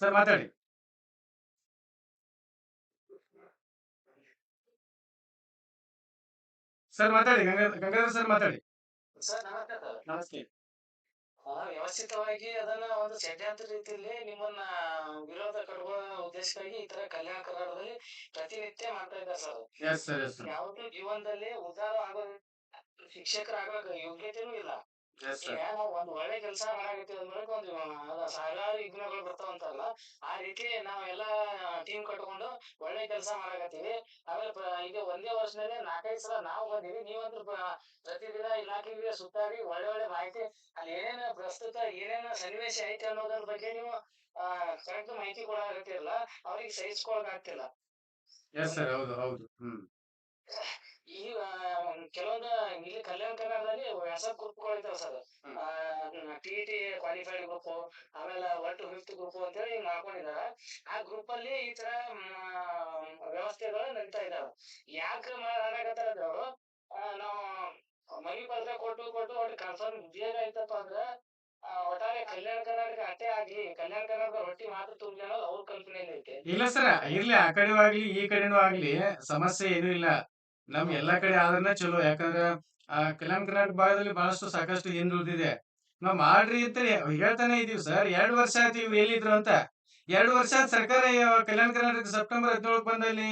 ಸರ್ ಮಾತಾಡಿ. ಸರ್ ಮಾತಾಡಿ. ಗಂಗಾಧರ್ ಗಂಗಾಧರ್ ಸರ್ ಮಾತಾಡಿ. ಸರ್ ನಮಸ್ತೆ ವ್ಯವಸ್ಥಿತವಾಗಿ ಅದನ್ನ ಒಂದು ಷಡ್ಯಂತ್ರ ರೀತಿಯಲ್ಲಿ ನಿಮ್ಮನ್ನ ವಿರೋಧ ಕಡುವ ಉದ್ದೇಶಕ್ಕಾಗಿ ಈ ತರ ಕಲ್ಯಾಣ ಕರ್ನಾಟಕದಲ್ಲಿ ಪ್ರತಿನಿತ್ಯ ಮಾಡ್ತಾ ಇದ್ದಾರೆ sir. Yes sir yes sir ಯಾವತ್ತೂ ಜೀವನದಲ್ಲಿ ಉದ್ಧಾರ ಆಗೋ ಶಿಕ್ಷಕರಾಗ ಯೋಗ್ಯತೆನೂ ಇಲ್ಲ. ಒಂದ್ ಒಳ್ಳೆ ಕೆಲಸ ಮಾಡಾಕತ್ತೀವಿ ಅಂದ್ಮೇಲೆ ಒಂದು ಸಾವಿರಾರು ವಿಘ್ನಗಳು ಬರ್ತಾವಂತಾರಲ್ಲ ಆ ರೀತಿ ನಾವೆಲ್ಲ ಟೀಮ್ ಕಟ್ಕೊಂಡು ಒಳ್ಳೆ ಕೆಲಸ ಮಾಡಾಕತ್ತೀವಿ. ಆಮೇಲೆ ಈಗ ಒಂದೇ ವರ್ಷದಲ್ಲಿ ನಾಲ್ಕೈದು ಸಲ ನಾವು ಬಂದಿವಿ. ನೀವಂದ್ರ ಪ್ರ- ಪ್ರತಿದಿನ ಇಲಾಖೆಗೆ ಸುತ್ತಾಡಿ ಒಳ್ಳೆ ಒಳ್ಳೆ ಮಾಹಿತಿ ಅಲ್ಲಿ ಏನೇನ ಪ್ರಸ್ತುತ ಏನೇನ ಸನ್ನಿವೇಶ ಐತಿ ಅನ್ನೋದ್ರ ಬಗ್ಗೆ ನೀವು ಕರೆಕ್ಟ್ ಮಾಹಿತಿ ಕೊಡಾಕತ್ತಿರಲ್ಲ ಅವ್ರಿಗೆ ಸಹಿಸ್ಕೊಳಕ್ ಆಗ್ತಿಲ್ಲ ಎಸ್ ಸರ್ ಹೌದು ಹೌದು. ಹ್ಮ್. ಈಗ ಕೆಲವೊಂದ ಇಲ್ಲಿ ಕಲ್ಯಾಣ ಕರ್ನಾಟಕದಲ್ಲಿ ಎಸ್ ಗ್ರೂಪ್ಗಳು ಇದಾವೆ sir. T T qualified group ಆಮೇಲೆ ಒನ್ ಟು ಫಿಫ್ತ್ ಗ್ರೂಪ್ ಅಂತೇಳಿ ಹಿಂಗ್ ಮಾಡ್ಕೊಂಡಿದಾರ. ಆ ಗ್ರೂಪ್ ಅಲ್ಲಿ ಈ ತರ ವ್ಯವಸ್ಥೆಗಳು ನಡೀತಾ ಇದಾವ. ಯಾಕೆ ಮಾಡಾಕತ್ತಾರ ಅಂದ್ರೆ ಅವರು ನಾವು ಮನಿ ಪತ್ರ ಕೊಟ್ಟು ಕೊಟ್ಟು ಒಟ್ಟು ಕನ್ಫರ್ಮ್ ಬೇಗ ಆಯ್ತಪ್ಪ ಅಂದ್ರೆ ಒಟ್ಟಾರೆ ಕಲ್ಯಾಣ ಕರ್ನಾಟಕ ಅಟ್ಟೆ ಆಗ್ಲಿ ಕಲ್ಯಾಣ ಕರ್ನಾಟಕ ರೊಟ್ಟಿ ಮಾತ್ರ ಅನ್ನೋದು ಅವ್ರ ಕಲ್ಪನೆಯಲ್ಲಿ ಐತೆ. ಇಲ್ಲ ಸರ್ ಇರ್ಲಿ ಆ ಕಡೆ ಆಗ್ಲಿ ಈ ಕಡೆನೂ ಆಗ್ಲಿ ಸಮಸ್ಯೆ ಏನೂ ಇಲ್ಲ. ನಮ್ ಎಲ್ಲಾ ಕಡೆ ಆದ್ರೆ ಚಲೋ. ಯಾಕಂದ್ರ ಆ ಕಲ್ಯಾಣ ಕರ್ನಾಟಕ ಭಾಗದಲ್ಲಿ ಬಹಳಷ್ಟು ಸಾಕಷ್ಟು ಹಿಂದುಳಿದಿದೆ ನಾವ್ ಮಾಡ್ರಿ ಅಂತ ಹೇಳ್ತಾನೆ ಇದೀವಿ ಸರ್. ಎರಡ್ ವರ್ಷ ಆಯ್ತು ಇವ್ ಎಲ್ಲಿದ್ರು ಅಂತ. ಎರಡು ವರ್ಷ ಸರ್ಕಾರ ಕಲ್ಯಾಣ ಕರ್ನಾಟಕ ಸೆಪ್ಟೆಂಬರ್ ಹದಿನೇಳಕ್ ಬಂದಲ್ಲಿ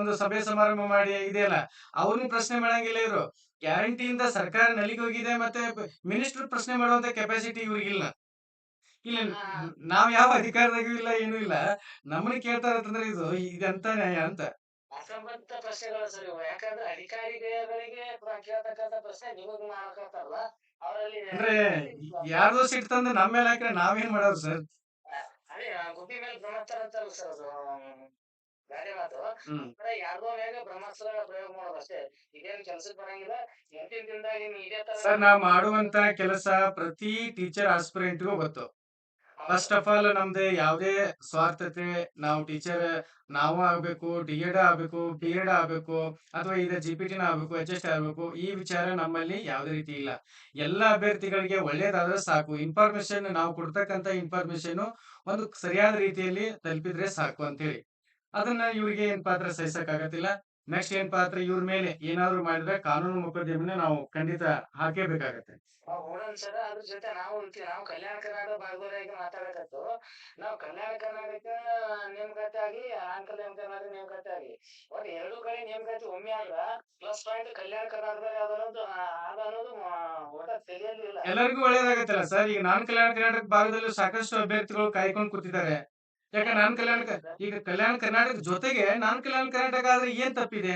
ಒಂದು ಸಭೆ ಸಮಾರಂಭ ಮಾಡಿ ಇದೆಯಲ್ಲ ಅವ್ರನ್ನ ಪ್ರಶ್ನೆ ಮಾಡಂಗಿಲ್ಲ ಇವರು. ಗ್ಯಾರಂಟಿಯಿಂದ ಸರ್ಕಾರ ನಲಿಗೆ ಹೋಗಿದೆ ಮತ್ತೆ ಮಿನಿಸ್ಟರ್ ಪ್ರಶ್ನೆ ಮಾಡುವಂತ ಕೆಪಾಸಿಟಿ ಇವ್ರಿಗಿಲ್ಲ ಇಲ್ಲ. ನಾವ್ ಯಾವ ಅಧಿಕಾರದಾಗೂ ಇಲ್ಲ ಏನೂ ಇಲ್ಲ. ನಮ್ಮನ್ನ ಕೇಳ್ತಾರ ಅಂತಂದ್ರೆ ಇದು ಇದಂತ ನ್ಯಾಯ ಅಂತ. ಅಸಂಬದ್ಧ ಪ್ರಶ್ನೆಗಳು ಸರ್ ಇವು ಯಾಕಂದ್ರೆ ಅಧಿಕಾರಿಗಳಿಗೆ ಕೇಳತಕ್ಕಂತ ಪ್ರಶ್ನೆ ನಿಮಗ್ ಮಾಡಕತ್ತಾರಲ್ಲ ಅವರಲ್ಲಿ ಅಂದ್ರೆ ಯಾರ್ದೋ ಸಿಟ್ಟು ತಂದು ನಮ್ಮ ಮೇಲೆ ಹಾಕ್ರೆ ನಾವೇನ್ ಮಾಡೋರು ಸರ್? ಅದೇ ಗುಬ್ಬಿ ಮೇಲೆ ಬ್ರಹ್ಮಸ್ತ್ರ ಅಂತಾರಲ್ಲ ಸರ್ ಅದು ಗಾಡಿ ಮಾತು. ಅಂದ್ರೆ ಯಾರ್ದೋ ಮೇಲೆ ಬ್ರಹ್ಮಸ್ತ್ರ ಪ್ರಯೋಗ ಮಾಡೋದು ಅಷ್ಟೇ. ಇದೇನ್ ಕೆಲ್ಸಕ್ ಬರಂಗಿಲ್ಲ. ಮುಂದಿನ ದಿನದಾಗ ಇದೇ ತರ ಸರ್ ನಾವ್ ಮಾಡುವಂತ ಕೆಲಸ ಪ್ರತಿ ಟೀಚರ್ ಆಸ್ಪಿರೆಂಟ್ಗೂ ಗೊತ್ತು. ಫಸ್ಟ್ ಆಫ್ ಆಲ್ ನಮ್ದು ಯಾವುದೇ ಸ್ವಾರ್ಥತೆ, ನಾವು ಟೀಚರ್ ನಾವು ಆಗ್ಬೇಕು ಡಿ ಎಡ್ ಆಗ್ಬೇಕು ಬಿ ಎಡ್ ಆಗ್ಬೇಕು, ಅಥವಾ ಈಗ ಜಿ ಪಿ ಟಿನ ಆಗ್ಬೇಕು ಎಸ್ ಆಗ್ಬೇಕು, ಈ ವಿಚಾರ ನಮ್ಮಲ್ಲಿ ಯಾವುದೇ ರೀತಿ ಇಲ್ಲ. ಎಲ್ಲ ಅಭ್ಯರ್ಥಿಗಳಿಗೆ ಒಳ್ಳೇದಾದ್ರೆ ಸಾಕು. ಇನ್ಫಾರ್ಮೇಶನ್ ನಾವು ಕೊಡ್ತಕ್ಕಂತ ಇನ್ಫಾರ್ಮೇಶನ್ ಒಂದು ಸರಿಯಾದ ರೀತಿಯಲ್ಲಿ ತಲುಪಿದ್ರೆ ಸಾಕು ಅಂತ ಹೇಳಿ ಅದನ್ನ ಇವ್ರಿಗೆ ಏನ್ ಪಾತ್ರ ಸಹಿಸಕ್ ಆಗತ್ತಿಲ್ಲ ನೆಕ್ಸ್ಟ್ ಏನ್ ಪಾತ್ರ ಇವ್ರ ಮೇಲೆ? ಏನಾದ್ರು ಮಾಡಿದ್ರೆ ಕಾನೂನು ಮೊಕದ್ದಮೆನ ನಾವು ಖಂಡಿತ ಹಾಕೇಬೇಕಾಗತ್ತೆ. ಬೇಕಾಗತ್ತೆ ನೋಡೋಣ ಸರ್ ಅದ್ರ ಜೊತೆ ನಾವು ನಾವು ಕಲ್ಯಾಣ ಕರ್ನಾಟಕ ಭಾಗದವರಾಗಿ ಮಾತಾಡಕತ್ತು. ನಾವು ಕಲ್ಯಾಣ ಕರ್ನಾಟಕ ನೇಮಕಾತಿ ಆಗಿ ಆಂಕಲ್ ಕರ್ನಾಟಕ ನೇಮಕಾತಿ ಆಗಿ ಒಟ್ಟು ಎರಡು ಕಡೆ ನೇಮಕಾತಿ ಒಮ್ಮೆ ಆದ್ರ ಪ್ಲಸ್ ಪಾಯಿಂಟ್ ಕಲ್ಯಾಣ ಕರ್ನಾಟಕದಲ್ಲಿ ಅದ ಅನ್ನೋದು ಆ, ಅದ ಅನ್ನೋದು ಒಟ್ಟ ತೆಗೆಯಲಿಲ್ಲ ಎಲ್ಲರಿಗೂ ಒಳ್ಳೇದಾಗತ್ತಲ್ಲ ಸರ್? ಈಗ ನಾನ್ ಕಲ್ಯಾಣ ಕರ್ನಾಟಕ ಭಾಗದಲ್ಲೂ ಸಾಕಷ್ಟು ಅಭ್ಯರ್ಥಿಗಳು ಕಾಯ್ಕೊಂಡು ಕೂತಿದ್ದಾರೆ. ಯಾಕೆ ನಾನ್ ಕಲ್ಯಾಣ ಈಗ ಕಲ್ಯಾಣ ಕರ್ನಾಟಕ ಜೊತೆಗೆ ನಾನ್ ಕಲ್ಯಾಣ ಕರ್ನಾಟಕ ಆದ್ರೆ ಏನ್ ತಪ್ಪಿದೆ?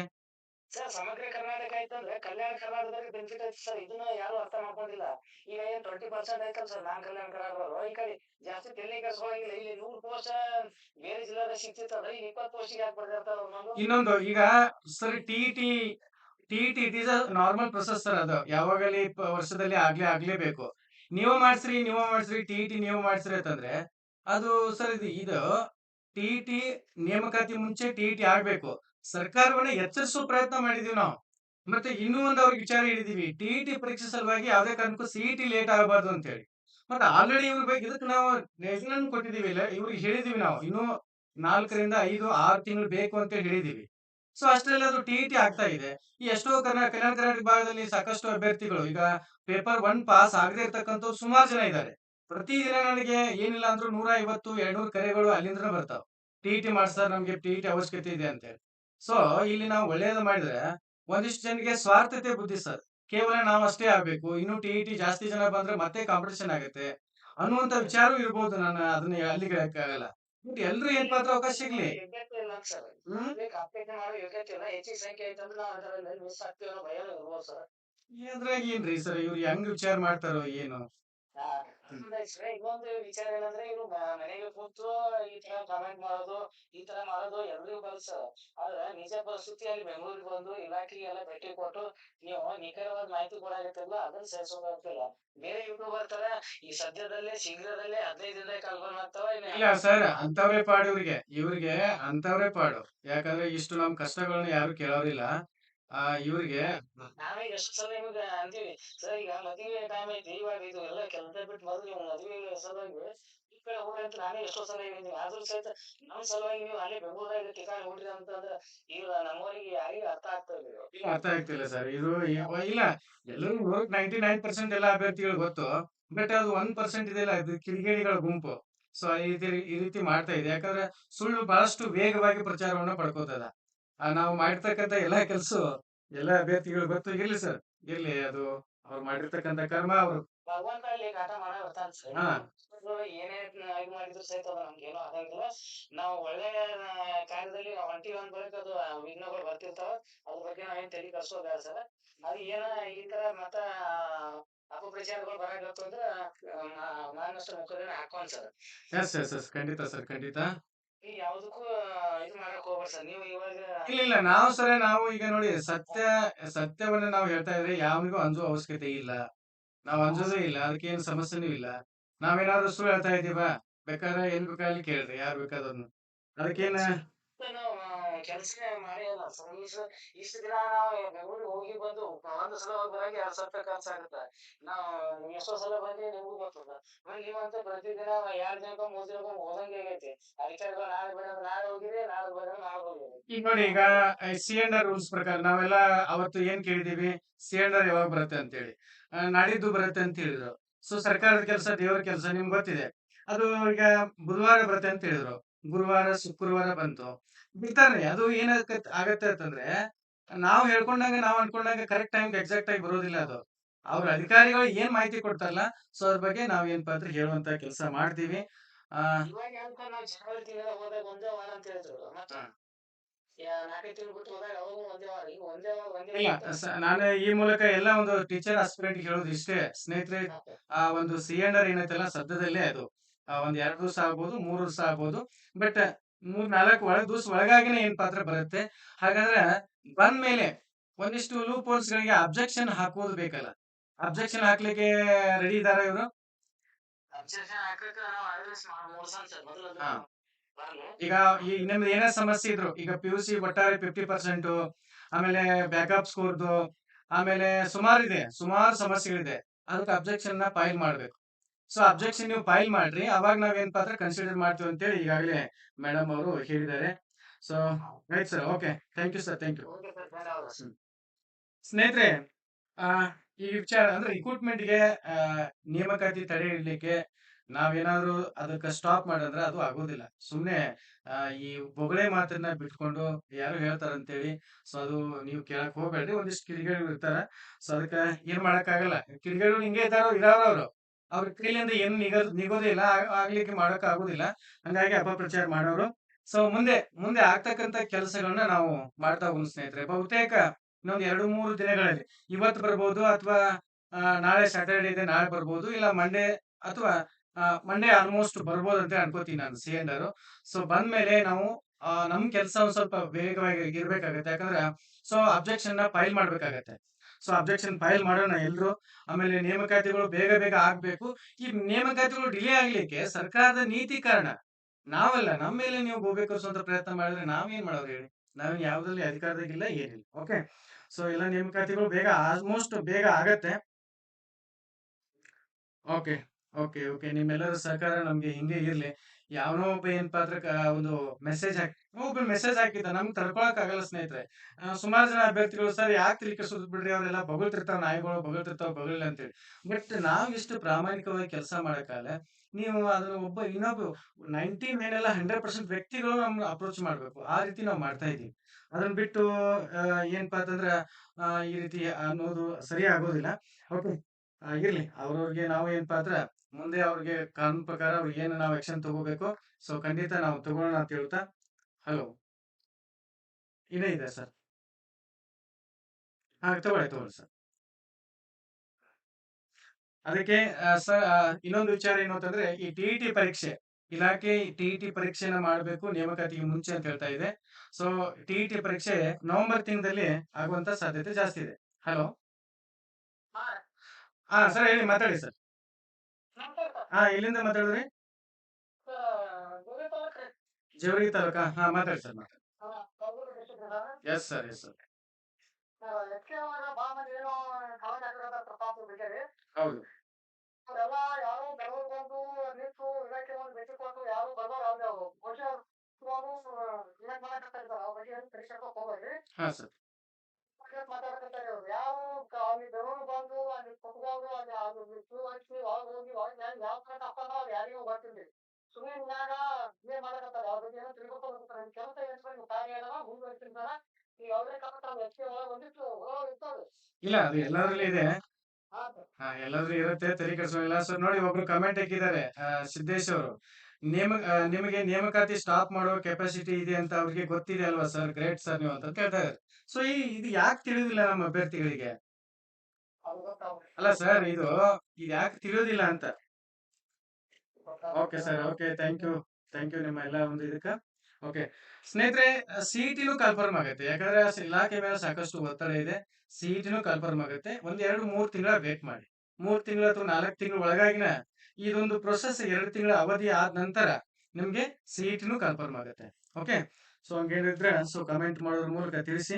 ಸರ್ ಸಮಗ್ರ ಕರ್ನಾಟಕ ಆಯ್ತಂದ್ರೆ ಕಲ್ಯಾಣ ಕರ್ನಾಟಕದಲ್ಲಿ ಬೆನಿಫಿಟ್ ಐತಿ ಸರ್. ಇದನ್ನ ಯಾರು ಅರ್ಥ ಮಾಡ್ಕೊಂಡಿಲ್ಲ. ಈಗ ಏನ್ ಟ್ವೆಂಟಿ ಪರ್ಸೆಂಟ್ ಆಯ್ತಲ್ಲ ಸರ್ ನಾನ್ ಕಲ್ಯಾಣ ಕರ್ನಾಟಕ ಈ ಕಡೆ ಜಾಸ್ತಿ ತಲೆ ಕೆಡ್ಸ್ಕೊಳಂಗಿಲ್ಲ ಇಲ್ಲಿ ನೂರ್ ಪೋಸ್ಟ್ ಬೇರೆ ಜಿಲ್ಲಾದ ಸಿಕ್ತಿತ್ತಂದ್ರೆ ಈಗ ಇಪ್ಪತ್ತು ಪೋಸ್ಟ್ ಯಾಕೆ ಬರ್ದಿರ್ತಾರ ಇನ್ನೊಂದು ಈಗ sir T T T T it is a normal process sir ಅದು. ಯಾವಾಗಲಿ ವರ್ಷದಲ್ಲಿ ಆಗ್ಲೇ ಆಗ್ಲೇಬೇಕು. ನೀವು ಮಾಡ್ಸ್ರಿ ನೀವು ಮಾಡ್ಸ್ರಿ ಟಿ ಟಿ ನೀವು ಮಾಡ್ಸ್ರಿ ಅಂತಂದ್ರೆ ಅದು ಸರ್ ಇದು ಇದು ಟಿ-ಇ-ಟಿ ನೇಮಕಾತಿ ಮುಂಚೆ ಟಿ-ಇ-ಟಿ ಆಗ್ಬೇಕು. ಸರ್ಕಾರವನ್ನ ಎಚ್ಚರಿಸುವ ಪ್ರಯತ್ನ ಮಾಡಿದೀವಿ ನಾವು. ಮತ್ತೆ ಇನ್ನೂ ಒಂದು ಅವ್ರಿಗೆ ವಿಚಾರ ಹೇಳಿದೀವಿ. ಟಿ-ಇ-ಟಿ ಪರೀಕ್ಷೆ ಸಲುವಾಗಿ ಯಾವುದೇ ಕಾರಣಕ್ಕೂ ಸಿ-ಇ-ಟಿ ಲೇಟ್ ಆಗಬಾರ್ದು ಅಂತೇಳಿ. ಮತ್ತೆ ಆಲ್ರೆಡಿ ಇವ್ರ ಬಗ್ಗೆ ಇದಕ್ಕೆ ನಾವು ಇದನ್ನ ಕೊಟ್ಟಿದೀವಿ ಇಲ್ಲ ಇವ್ರಿಗೆ ಹೇಳಿದೀವಿ ನಾವು. ಇನ್ನೂ 4 ರಿಂದ 5, 6 ತಿಂಗಳು ಬೇಕು ಅಂತ ಹೇಳಿದೀವಿ. ಸೊ ಅಷ್ಟರಲ್ಲಿ ಅದು ಟಿ-ಇ-ಟಿ ಆಗ್ತಾ ಇದೆ. ಈ ಎಷ್ಟೋ ಕರ್ನಾ ಕಲ್ಯಾಣ ಕರ್ನಾಟಕ ಭಾಗದಲ್ಲಿ ಸಾಕಷ್ಟು ಅಭ್ಯರ್ಥಿಗಳು ಈಗ ಪೇಪರ್ ಒನ್ ಪಾಸ್ ಆಗದೆ ಇರ್ತಕ್ಕಂಥವ್ರು ಸುಮಾರು ಜನ ಇದ್ದಾರೆ. ಪ್ರತಿದಿನ ನನಗೆ ಏನಿಲ್ಲ ಅಂದ್ರೂ 150, 200 ಕರೆಗಳು ಅಲ್ಲಿಂದ ಬರ್ತಾವ. ಟಿ-ಇ-ಟಿ ಮಾಡ್ಸರ್ ನಮ್ಗೆ ಟಿ-ಇ-ಟಿ ಅವಶ್ಯಕತೆ ಇದೆ ಅಂತೇಳಿ. ಸೊ ಇಲ್ಲಿ ನಾವು ಒಳ್ಳೇದು ಮಾಡಿದ್ರೆ ಒಂದಿಷ್ಟು ಜನಕ್ಕೆ ಸ್ವಾರ್ಥತೆ ಬುದ್ಧಿ ಸರ್. ಕೇವಲ ನಾವು ಅಷ್ಟೇ ಆಗ್ಬೇಕು. ಇನ್ನು ಟಿ-ಇ-ಟಿ ಜಾಸ್ತಿ ಜನ ಬಂದ್ರೆ ಮತ್ತೆ ಕಾಂಪಿಟೇಷನ್ ಆಗುತ್ತೆ. ಅನ್ನುವಂತ ವಿಚಾರ ಇರ್ಬೋದು. ನಾನು ಅದನ್ನ ಅಲ್ಲಿಗೆ ಹೇಳಕ್ಕಾಗಲ್ಲ. ಬಟ್ ಎಲ್ರು ಏನ್ ಮಾತ್ರ ಅವಕಾಶ ಸಿಗ್ಲಿ. ಅಂತ. ಅದ್ರಾಗ ಏನ್ರಿ ಸರ್ ಇವ್ರು ಹೆಂಗ್ ವಿಚಾರ ಮಾಡ್ತಾರೋ ಏನು? ಇನ್ನೊಂದು ವಿಚಾರ ಏನಂದ್ರೆ ಇವ್ರು ಮನೆಗೆ ಕೂತು ಈ ತರ ಕಾಮೆಂಟ್ ಮಾಡೋದು, ಈ ತರ ಮಾಡೋದು ಎಲ್ರಿಗೂ ಬಲ್ಸ ಆದ್ರ ನಿಜ ಪರಿಸ್ಥಿತಿಯಲ್ಲಿ ಬೆಂಗಳೂರಿಗೆ ಬಂದು ಇಲಾಖೆಗೆಲ್ಲ ಭೇಟಿ ಕೊಟ್ಟು ನೀವು ನಿಖರವಾದ ಮಾಹಿತಿ ಕೊಡಾಗತ್ತಲ್ಲ ಅದನ್ನ ಸೇರಿಸೋದಾಗ್ತಿಲ್ಲ ಬೇರೆ ಯೂಟ್ಯೂಬರ್ ತರ ಈ ಸದ್ಯದಲ್ಲೇ ಶೀಘ್ರದಲ್ಲೇ 15 ದಿನದಲ್ಲಿ ಕನ್ಫರ್ಮ್ ಆಗ್ತಾವ ಇಲ್ಲ ಸರ್ ಅಂತವ್ರೇ ಪಾಡು ಇವ್ರಿಗೆ. ಇವ್ರಿಗೆ ಅಂತವ್ರೇ ಪಾಡು. ಯಾಕಂದ್ರೆ ಇಷ್ಟು ನಮ್ ಕಷ್ಟಗಳನ್ನ ಯಾರು ಕೇಳೋರಿಲ್ಲ. ಆ ಇವ್ರಿಗೆ ನಾವೇ ಎಷ್ಟು ಸಲ ನಿಮ್ಗೆ ಅಂತೀವಿ ಸರ್ ಈಗ ಮದುವೆ ಟೈಮ್ ಐತಿ ಇವಾಗ ಇದು ಎಲ್ಲ ಕೆಲಸ ಬಿಟ್ಟು ಮೊದಲು ಮದುವೆ ಸಲುವಾಗಿ ಈ ಕಡೆ ಹೋಗ್ರಿ ಅಂತ ನಾನೇ ಎಷ್ಟೋ ಸಲ ಹೇಳಿದ್ದೀನಿ ಆದ್ರೂ ಸಹಿತ ನಮ್ ಸಲುವಾಗಿ ನೀವು ಅಲ್ಲಿ ಬೆಂಗಳೂರಾಗ ಟಿಕಾಣಿ ಹುಡ್ರಿ ಅಂತಂದ್ರೆ ಈಗ ನಮ್ಮವರಿಗೆ ಯಾರಿಗೂ ಅರ್ಥ ಆಗ್ತಾ ಇಲ್ಲ ಅರ್ಥ ಆಗ್ತಿಲ್ಲ ಸರ್. ಇದು ಇಲ್ಲ ಎಲ್ಲರೂ 99% ಎಲ್ಲ ಅಭ್ಯರ್ಥಿಗಳು ಗೊತ್ತು. ಬಟ್ ಅದು ಒಂದ್ ಪರ್ಸೆಂಟ್ ಇದೆಲ್ಲ ಇದು ಕಿಡಿಗೇಡಿಗಳ ಗುಂಪು. ಸೊ ಈ ರೀತಿ ಈ ರೀತಿ ಮಾಡ್ತಾ ಇದೆ. ಯಾಕಂದ್ರೆ ಸುಳ್ಳು ಬಹಳಷ್ಟು ವೇಗವಾಗಿ ಪ್ರಚಾರವನ್ನ ಪಡ್ಕೋತದ. ಆ ನಾವು ಮಾಡಿರ್ತಕ್ಕಂಥ ಎಲ್ಲಾ ಕೆಲಸ ಎಲ್ಲಾ ಅಭ್ಯರ್ಥಿಗಳು ಗೊತ್ತು. ಇರ್ಲಿ ಸರ್. ಇರ್ಲಿ ಅದು ಅವ್ರು ಮಾಡಿರ್ತಕ್ಕಂಥ ಕರ್ಮ ಅವರು ಭಗವಂತ ಅಲ್ಲಿ ಕಾಟ ಮಾಡೇ ಬರ್ತಾನ ಸರ್. ಏನೇ ಇದು ಮಾಡಿದ್ರು ಸಹಿತ ಅದು ಏನೋ ಆಗಂಗಿಲ್ಲ. ನಾವು ಒಳ್ಳೆ ಕಾರ್ಯದಲ್ಲಿ ನಾವು ಹೊಂಟಿವಿ ಅಂದ ಬಳಿಕ ಅದು ವಿಘ್ನಗಳು ಬರ್ತಿರ್ತಾವ. ಅದ್ರ ಬಗ್ಗೆ ನಾವೇನ್ ತಲಿ ಬ್ಯಾಡ ಸರ್. ಅದು ಏನ ಈ ತರ ಮತ್ತ ಅಪಪ್ರಚಾರಗಳು ಬರಾಕತ್ತು ಅಂದ್ರ ಮಾ ಮಾನನಷ್ಟ ಮುಖದಲ್ಲಿ ಹಾಕೋನ್ ಸರ್. ಎಸ್ ಎಸ್ ಎಸ್ ಖಂಡಿತ ಸರ್ ಖಂಡಿತ. ಈ ಯಾವ್ದಕ್ಕೂ ಇದು ಮಾಡಕ್ ಹೋಗ್ಬೇಡಿ ಸರ್. ನೀವು ಇವಾಗ ಇಲ್ಲ ಇಲ್ಲ ನಾವು ಸರಿ ನಾವು ಈಗ ನೋಡಿ ಸತ್ಯ ಸತ್ಯವನ್ನ ನಾವು ಹೇಳ್ತಾ ಇದ್ರೆ ಯಾವನಿಗೂ ಅಂಜುವ ಅವಶ್ಯಕತೆ ಇಲ್ಲ. ನಾವು ಅಂಜೋದೇ ಇಲ್ಲ. ಅದಕ್ಕೆ ಏನು ಸಮಸ್ಯೆನೂ ಇಲ್ಲ. ನಾವೇನಾದ್ರೂ ಸುಳ್ಳು ಹೇಳ್ತಾ ಇದೀವಾ? ಬೇಕಾದ್ರೆ ಏನ್ ಬೇಕಾದ್ರೆ ಕೇಳ್ರಿ ಯಾರು ಬೇಕಾದ್ರು ಅದಕ್ಕೇನ ನಾವು ಕೆಲ್ಸನೇ ಮಾಡಿಲ್ಲ. ಇಷ್ಟು ಇಷ್ಟು ದಿನ ನಾವು ಬೆಂಗಳೂರಿಗೆ ಹೋಗಿ ಬಂದು ಒಂದು ಸಲ ಹೋಗಿ ಬರೋಕೆ ಎರಡ್ ಸಾವಿರ ರೂಪಾಯಿ ಖರ್ಚಾಗತ್ತೆ. ನಾವು ಎಷ್ಟೋ ಸಲ ಬಂದಿ ನಿಮ್ಗೂ ಗೊತ್ತದ. ಆಮೇಲೆ ಅಂತ ಪ್ರತಿದಿನ ಎರಡ್ ದಿನಕ್ಕೋ ಮೂರ್ ದಿನಕ್ಕೋ ಹೋದಂಗೆ ಆಗೈತಿ. ಅದಕ್ಕೆ ನಾಳೆ ಅಂದ್ರೆ ನಾಳೆ ಹೋಗಿದೆ ನಾಳೆ ಬಂದ್ರೆ ನಾಳೆ ಹೋಗಿದೆ ಈಗ ನೋಡಿ ಈಗ ಸಿ-ಅಂಡರ್ ರೂಲ್ಸ್ ಪ್ರಕಾರ ನಾವೆಲ್ಲ ಅವತ್ತು ಏನ್ ಕೇಳಿದೀವಿ? ಸಿ-ಅಂಡರ್ ಯಾವಾಗ ಬರುತ್ತೆ ಅಂತ ಹೇಳಿ ನಾಡಿದ್ದು ಬರುತ್ತೆ ಅಂತ ಹೇಳಿದ್ರು. ಸೊ ಸರ್ಕಾರದ ಕೆಲಸ ದೇವರ ಕೆಲಸ ನಿಮ್ಗೆ ಗೊತ್ತಿದೆ. ಅದು ಈಗ ಬುಧವಾರ ಬರುತ್ತೆ ಅಂತ ಹೇಳಿದ್ರು. ಗುರುವಾರ, ಶುಕ್ರವಾರ ಬಂತು. ಬಿಡ್ತಾರ್ರಿ ಅದು ಏನಾಗತ್ ಆಗತ್ತೆ ಅಂತಂದ್ರೆ ನಾವು ಹೇಳ್ಕೊಂಡಾಗ ನಾವು ಅನ್ಕೊಂಡಾಗ ಕರೆಕ್ಟ್ ಟೈಮ್ ಎಕ್ಸಾಕ್ಟ್ ಆಗಿ ಬರೋದಿಲ್ಲ ಅದು. ಅವ್ರ ಅಧಿಕಾರಿಗಳು ಏನ್ ಮಾಹಿತಿ ಕೊಡ್ತಾರಲ್ಲ ಸೊ ಅದ್ರ ಬಗ್ಗೆ ನಾವ್ ಏನ್ ಪಾತ್ರ ಹೇಳುವಂತ ಕೆಲಸ ಮಾಡ್ತೀವಿ. ಸ ನಾನು ಈ ಮೂಲಕ ಎಲ್ಲ ಒಂದು ಟೀಚರ್ ಅಸ್ಪಿರೆಂಟ್ ಹೇಳೋದು ಇಷ್ಟೇ. ಸ್ನೇಹಿತರೆ ಆ ಒಂದು ಸಿ-ಅಂಡರ್ ಏನೈತಲ್ಲ ಸದ್ಯದಲ್ಲೇ ಅದು ಒಂದ್ ಎರಡು ದಿವಸ ಆಗ್ಬೋದು, 3 ದಿವಸ ಆಗ್ಬೋದು. ಬಟ್ 3, 4 ಒಳ ದಿವಸ ಒಳಗಾಗಿನೇ ಏನ್ ಪಾತ್ರ ಬರುತ್ತೆ. ಹಾಗಾದ್ರೆ ಬಂದ್ಮೇಲೆ ಒಂದಿಷ್ಟು ಲೂಪ್ ಹೋಲ್ಸ್‌ಗಳಿಗೆ ಅಬ್ಜೆಕ್ಷನ್ ಹಾಕೋದು ಬೇಕಲ್ಲ. ಅಬ್ಜೆಕ್ಷನ್ ಹಾಕ್ಲಿಕ್ಕೆ ರೆಡಿ ಇದಾರ ಇವರು ಅಬ್ಜೆಕ್ಷನ್. ಈಗ ಈ ನಿಮ್ದು ಏನೇ ಸಮಸ್ಯೆ ಇದ್ರು ಈಗ ಪಿ-ಯು-ಸಿ ಒಟ್ಟಾರೆ 50% ಆಮೇಲೆ ಬ್ಯಾಕಪ್ ಸ್ಕೋರ್‌ದು ಆಮೇಲೆ ಸುಮಾರು ಇದೆ ಸುಮಾರು ಸಮಸ್ಯೆಗಳಿದೆ. ಅದಕ್ಕೆ ನ ಫೈಲ್ ಮಾಡ್ಬೇಕು. ಸೊ ಅಬ್ಜೆಕ್ಷನ್ ನೀವು ಫೈಲ್ ಮಾಡ್ರಿ. ಅವಾಗ ನಾವೇನಪ್ಪ ಅಂದ್ರೆ ಕನ್ಸಿಡರ್ ಮಾಡ್ತೀವಿ ಅಂತೇಳಿ ಈಗಾಗಲೇ ಮೇಡಮ್ ಅವರು ಹೇಳಿದ್ದಾರೆ. So right sir. Okay. Thank you sir. Thank you. ಸ್ನೇಹಿತರೆ ಆ ಈ ವಿಚಾರ ಅಂದ್ರೆ ರಿಕ್ರೂಟ್‌ಮೆಂಟ್‌ಗೆ ಆ ನೇಮಕಾತಿ ತಡೆ ಇಡ್ಲಿಕ್ಕೆ ನಾವೇನಾದ್ರೂ ಅದಕ್ಕೆ ಸ್ಟಾಪ್ ಮಾಡಿದ್ರೆ ಅದು ಆಗೋದಿಲ್ಲ. ಸುಮ್ನೆ ಆ ಈ ಬೊಗಳೆ ಮಾತನ್ನ ಬಿಟ್ಕೊಂಡು ಯಾರು ಹೇಳ್ತಾರಂತೇಳಿ ಸೊ ಅದು ನೀವು ಕೇಳಕ್ ಹೋಗ್ಬೇಡ್ರಿ. ಒಂದಿಷ್ಟು ಕಿಡಿಗೇಡಿಗಳು ಇರ್ತಾರ. ಸೊ ಅದಕ್ಕೆ ಏನ್ ಮಾಡಕ್ಕಾಗಲ್ಲ. ಕಿಡಿಗೇಡಿಗಳು ಹಿಂಗೆ ಇದ್ದಾರೋ ಇದಾರೋ ಅವ್ರು. ಕೈಲಿಂದ ಏನು ನಿಗ ನಿಗೋದಿಲ್ಲ ಆಗ್ಲಿಕ್ಕೆ ಮಾಡಕ್ ಆಗುದಿಲ್ಲ. ಹಂಗಾಗಿ ಅಪಪ್ರಚಾರ ಮಾಡೋರು. ಸೊ ಮುಂದೆ ಮುಂದೆ ಆಗ್ತಕ್ಕಂತ ಕೆಲಸಗಳನ್ನ ನಾವು ಮಾಡ್ತಾ ಹೋಗ್ ಸ್ನೇಹಿತರೆ. ಬಹುತೇಕ ಇನ್ನೊಂದು ಎರಡು, ಮೂರು ದಿನಗಳಲ್ಲಿ ಇವತ್ತು ಬರ್ಬೋದು ಅಥವಾ ನಾಳೆ ಸ್ಯಾಟರ್ಡೆ ಇದೆ, ನಾಳೆ ಬರ್ಬೋದು. ಇಲ್ಲ ಮಂಡೇ ಅಥವಾ ಮಂಡೇ ಆಲ್‌ಮೋಸ್ಟ್ ಬರ್ಬೋದು ಅಂತ ಅನ್ಕೋತೀನಿ ನಾನು ಸಿ-ಅಂಡರು. ಸೊ ಬಂದ್ಮೇಲೆ ನಾವು ನಮ್ ಕೆಲಸ ಸ್ವಲ್ಪ ವೇಗವಾಗಿ ಇರ್ಬೇಕಾಗತ್ತೆ. ಯಾಕಂದ್ರೆ ಸೊ ಅಬ್ಜೆಕ್ಷನ್ನ ಫೈಲ್ ಮಾಡ್ಬೇಕಾಗತ್ತೆ. ಸೊ ಅಬ್ಜೆಕ್ಷನ್ ಫೈಲ್ ಮಾಡೋಣ ಎಲ್ರು. ಆಮೇಲೆ ನೇಮಕಾತಿಗಳು ಬೇಗ ಬೇಗ ಆಗ್ಬೇಕು. ಈ ನೇಮಕಾತಿಗಳು ಡಿಲೇ ಆಗ್ಲಿಕ್ಕೆ ಸರ್ಕಾರದ ನೀತಿ ಕಾರಣ ನಾವಲ್ಲ, ನಮ್ಮ ಮೇಲೆ ನೀವು ಗೋಬೆ ಅಂತ ಪ್ರಯತ್ನ ಮಾಡಿದ್ರೆ ನಾವೇನ್ ಮಾಡೋರು ಹೇಳಿ? ನಾವೇನ್ ಯಾವ್ದ್ರಲ್ಲಿ ಅಧಿಕಾರದಾಗಿಲ್ಲ ಏನಿಲ್ಲ. ಓಕೆ ಸೊ ಎಲ್ಲ ನೇಮಕಾತಿಗಳು ಬೇಗ ಆಲ್ಮೋಸ್ಟ್ ಬೇಗ ಆಗತ್ತೆ. ಓಕೆ ಓಕೆ ಓಕೆ ನಿಮ್ಮೆಲ್ಲರ ಸರ್ಕಾರ ನಮ್ಗೆ ಹಿಂಗೆ ಇರ್ಲಿ. ಯಾವನೋ ಒಬ್ಬ ಏನಪ್ಪಾ ಕ- ಒಂದು ಮೆಸೇಜ್ ಹಾಕಿ ಒಬ್ಬ ಮೆಸೇಜ್ ಹಾಕಿದ್ದ, ನಮ್ಗೆ ತಡ್ಕೊಳಕ್ ಆಗಲ್ಲ ಸ್ನೇಹಿತರೆ ಸುಮಾರು ಜನ ಅಭ್ಯರ್ಥಿಗಳು, ಸರ್, ಯಾಕೆ ತಿರುಗಿ ಸುದ್ ಬಿಡ್ರಿ? ಅವರೆಲ್ಲ ಬಗಲ್ತಿರ್ತಾವ ನಾಯಿಗಳು ಬಗಲ್ತಿರ್ತಾವ ಬಗಲಿಲ್ಲ ಅಂತೇಳಿ. ಬಟ್ ನಾವ್ ಇಷ್ಟು ಪ್ರಾಮಾಣಿಕವಾಗಿ ಕೆಲಸ ಮಾಡಕ್ಕಾಗಲ್ಲ. ನೀವು ಅದನ್ನ ಒಬ್ಬ ಇನ್ನೊಬ್ಬ ನೈಂಟಿ ಮೇಲೆಲ್ಲ ಹಂಡ್ರೆಡ್ ಪರ್ಸೆಂಟ್ ವ್ಯಕ್ತಿಗಳು ನಮ್ಗೆ ಅಪ್ರೋಚ್ ಮಾಡ್ಬೇಕು. ಆ ರೀತಿ ನಾವು ಮಾಡ್ತಾ ಇದೀವಿ ಅದನ್ನ ಬಿಟ್ಟು ಏನಪ್ಪಾ ಅಂತಂದ್ರ ಈ ರೀತಿ ಅನ್ನೋದು ಸರಿ ಆಗೋದಿಲ್ಲ. ಓಕೆ ಇರ್ಲಿ ಅವ್ರವ್ರಿಗೆ ನಾವು ಏನ್ ಪಾತ್ರ? ಮುಂದೆ ಅವ್ರಿಗೆ ಕಾನೂನು ಪ್ರಕಾರ ಅವ್ರಿಗೆ ಏನು ನಾವು ಆಕ್ಷನ್ ತಗೋಬೇಕು? ಸೊ ಖಂಡಿತ ನಾವು ತಗೋಣ ಅಂತ ಹೇಳ್ತಾ ಹಲೋ ಇದೇ ಇದೆ ಸರ್ ಹಾ, ತಗೊಳ್ಳಿ ತಗೊಳ್ಳಿ ಸರ್ ಅದಕ್ಕೆ ಸರ್ ಇನ್ನೊಂದು ವಿಚಾರ ಏನು ಅಂತಂದ್ರೆ ಈ ಟಿ ಟಿ ಪರೀಕ್ಷೆ, ಇಲಾಖೆ ಟಿ ಟಿ ಪರೀಕ್ಷೆನ ಮಾಡಬೇಕು ನೇಮಕಾತಿಗೆ ಮುಂಚೆ ಅಂತ ಹೇಳ್ತಾ ಇದೆ. ಸೊ ಟಿ ಟಿ ಪರೀಕ್ಷೆ ನವೆಂಬರ್ ತಿಂಗಳಲ್ಲಿ ಆಗುವಂತ ಸಾಧ್ಯತೆ ಜಾಸ್ತಿ ಇದೆ. ಹಲೋ ಹಾ ಸರ್, ಹೇಳಿ, ಮಾತಾಡಿ, ಸರ್. ಹಾ ಎಲ್ಲಿಂದ ಮಾತಾಡಿದ್ರಿ? ಜವರಿ ತಾಲೂಕಾ? ಹಾ, ಮಾತಾಡಿ, sir yes sir yes sir ಹೌದು. ಹಾ, ಸರ್. ಮಾತಾಡಕತ್ತಾರೆ ಅವ್ರು ಯಾವ ಅಲ್ಲಿ ಬೆಂಗಳೂರು ಬಂದು ಅಲ್ಲಿ ಕುತ್ಕೊಂಡು ಅಲ್ಲಿ ಅದು ಕ್ಯೂ ಹಚ್ಚಿ ಒಳಗೆ ಹೋಗಿ ಒಳಗೆ ಯಾವ ತರ ತಪ್ಪಾಗ ಅವ್ರು ಯಾರಿಗೂ ಗೊತ್ತಿಲ್ಲ ಸುಮ್ಮನೆ ಇನ್ನಾಗ ಏನ್ ಮಾಡಕತ್ತಾರೆ ಅವ್ರ ಬಗ್ಗೆ ಏನೋ ತಿಳ್ಕೊತಾರೆ ಕೆಲಸ ಏನ್ಸ್ಕೊಂಡು ಕಾರ್ಯ ಹೇಳಲ್ಲ ಮುಂದುವರಿಸಿರ್ತಾರ. ಈ ಅವ್ರೇ ಕರೆಕ್ಟ್ ಅವ್ರ ವ್ಯಕ್ತಿ ಒಳಗೆ ಇರ್ತಾವೆ ಇಲ್ಲ ಅದು ಎಲ್ಲರಲ್ಲಿ ಇದೆ. ಎಲ್ಲಾದ್ರೂ ಇರುತ್ತೆ. ತಲೆ ಕೆಡಿಸೋಲ್ಲ ಸರ್ ನೋಡಿ ಒಬ್ರು ಕಮೆಂಟ್ ಹಾಕಿದ್ದಾರೆ. ಸಿದ್ದೇಶ್ ಅವರು. ನೇಮ ನಿಮಗೆ ನೇಮಕಾತಿ ಸ್ಟಾಪ್ ಮಾಡೋ ಕೆಪಾಸಿಟಿ ಇದೆ ಅಂತ ಅವ್ರಿಗೆ ಗೊತ್ತಿದೆ ಅಲ್ವಾ ಸರ್ ಗ್ರೇಟ್ ಸರ್ ನೀವು ಅಂತ ಕೇಳ್ತಾ ಇದ್ದಾರೆ. ಸೊ ಈ, ಇದು ಯಾಕೆ ತಿಳಿದಿಲ್ಲ ನಮ್ಮ ಅಭ್ಯರ್ಥಿಗಳಿಗೆ? ಅಲ್ಲ ಸರ್ ಇದು ಇದು ಯಾಕೆ ತಿಳಿಯೋದಿಲ್ಲ ಅಂತ? Okay sir okay thank you thank you ನಿಮ್ಮ ಎಲ್ಲ ಒಂದು ಇದಕ್ಕೆ. ಓಕೆ ಸ್ನೇಹಿತರೆ ಸಿಇಟಿನೂ ಕನ್ಫರ್ಮ್ ಆಗುತ್ತೆ. ಯಾಕಂದ್ರೆ ಇಲಾಖೆ ಮೇಲೆ ಸಾಕಷ್ಟು ಒತ್ತಡ ಇದೆ. ಸಿಇಟಿನೂ ಕನ್ಫರ್ಮ್ ಆಗುತ್ತೆ. ಒಂದ್ ಎರಡು ಮೂರು ತಿಂಗಳ ವೇಟ್ ಮಾಡಿ. ಮೂರ್ ತಿಂಗಳ ಅಥವಾ ನಾಲ್ಕು ತಿಂಗಳ ಒಳಗಾಗಿನ ಇದೊಂದು ಪ್ರೊಸೆಸ್ ಎರಡು ತಿಂಗಳ ಅವಧಿ ಆದ ನಂತರ ನಿಮ್ಗೆ ಸಿಇಟಿನೂ ಕನ್ಫರ್ಮ್ ಆಗುತ್ತೆ. ಓಕೆ ಸೊ ಹಂಗೇನಿದ್ರೆ ಸೊ ಕಮೆಂಟ್ ಮಾಡೋದ್ರ ಮೂಲಕ ತಿಳಿಸಿ.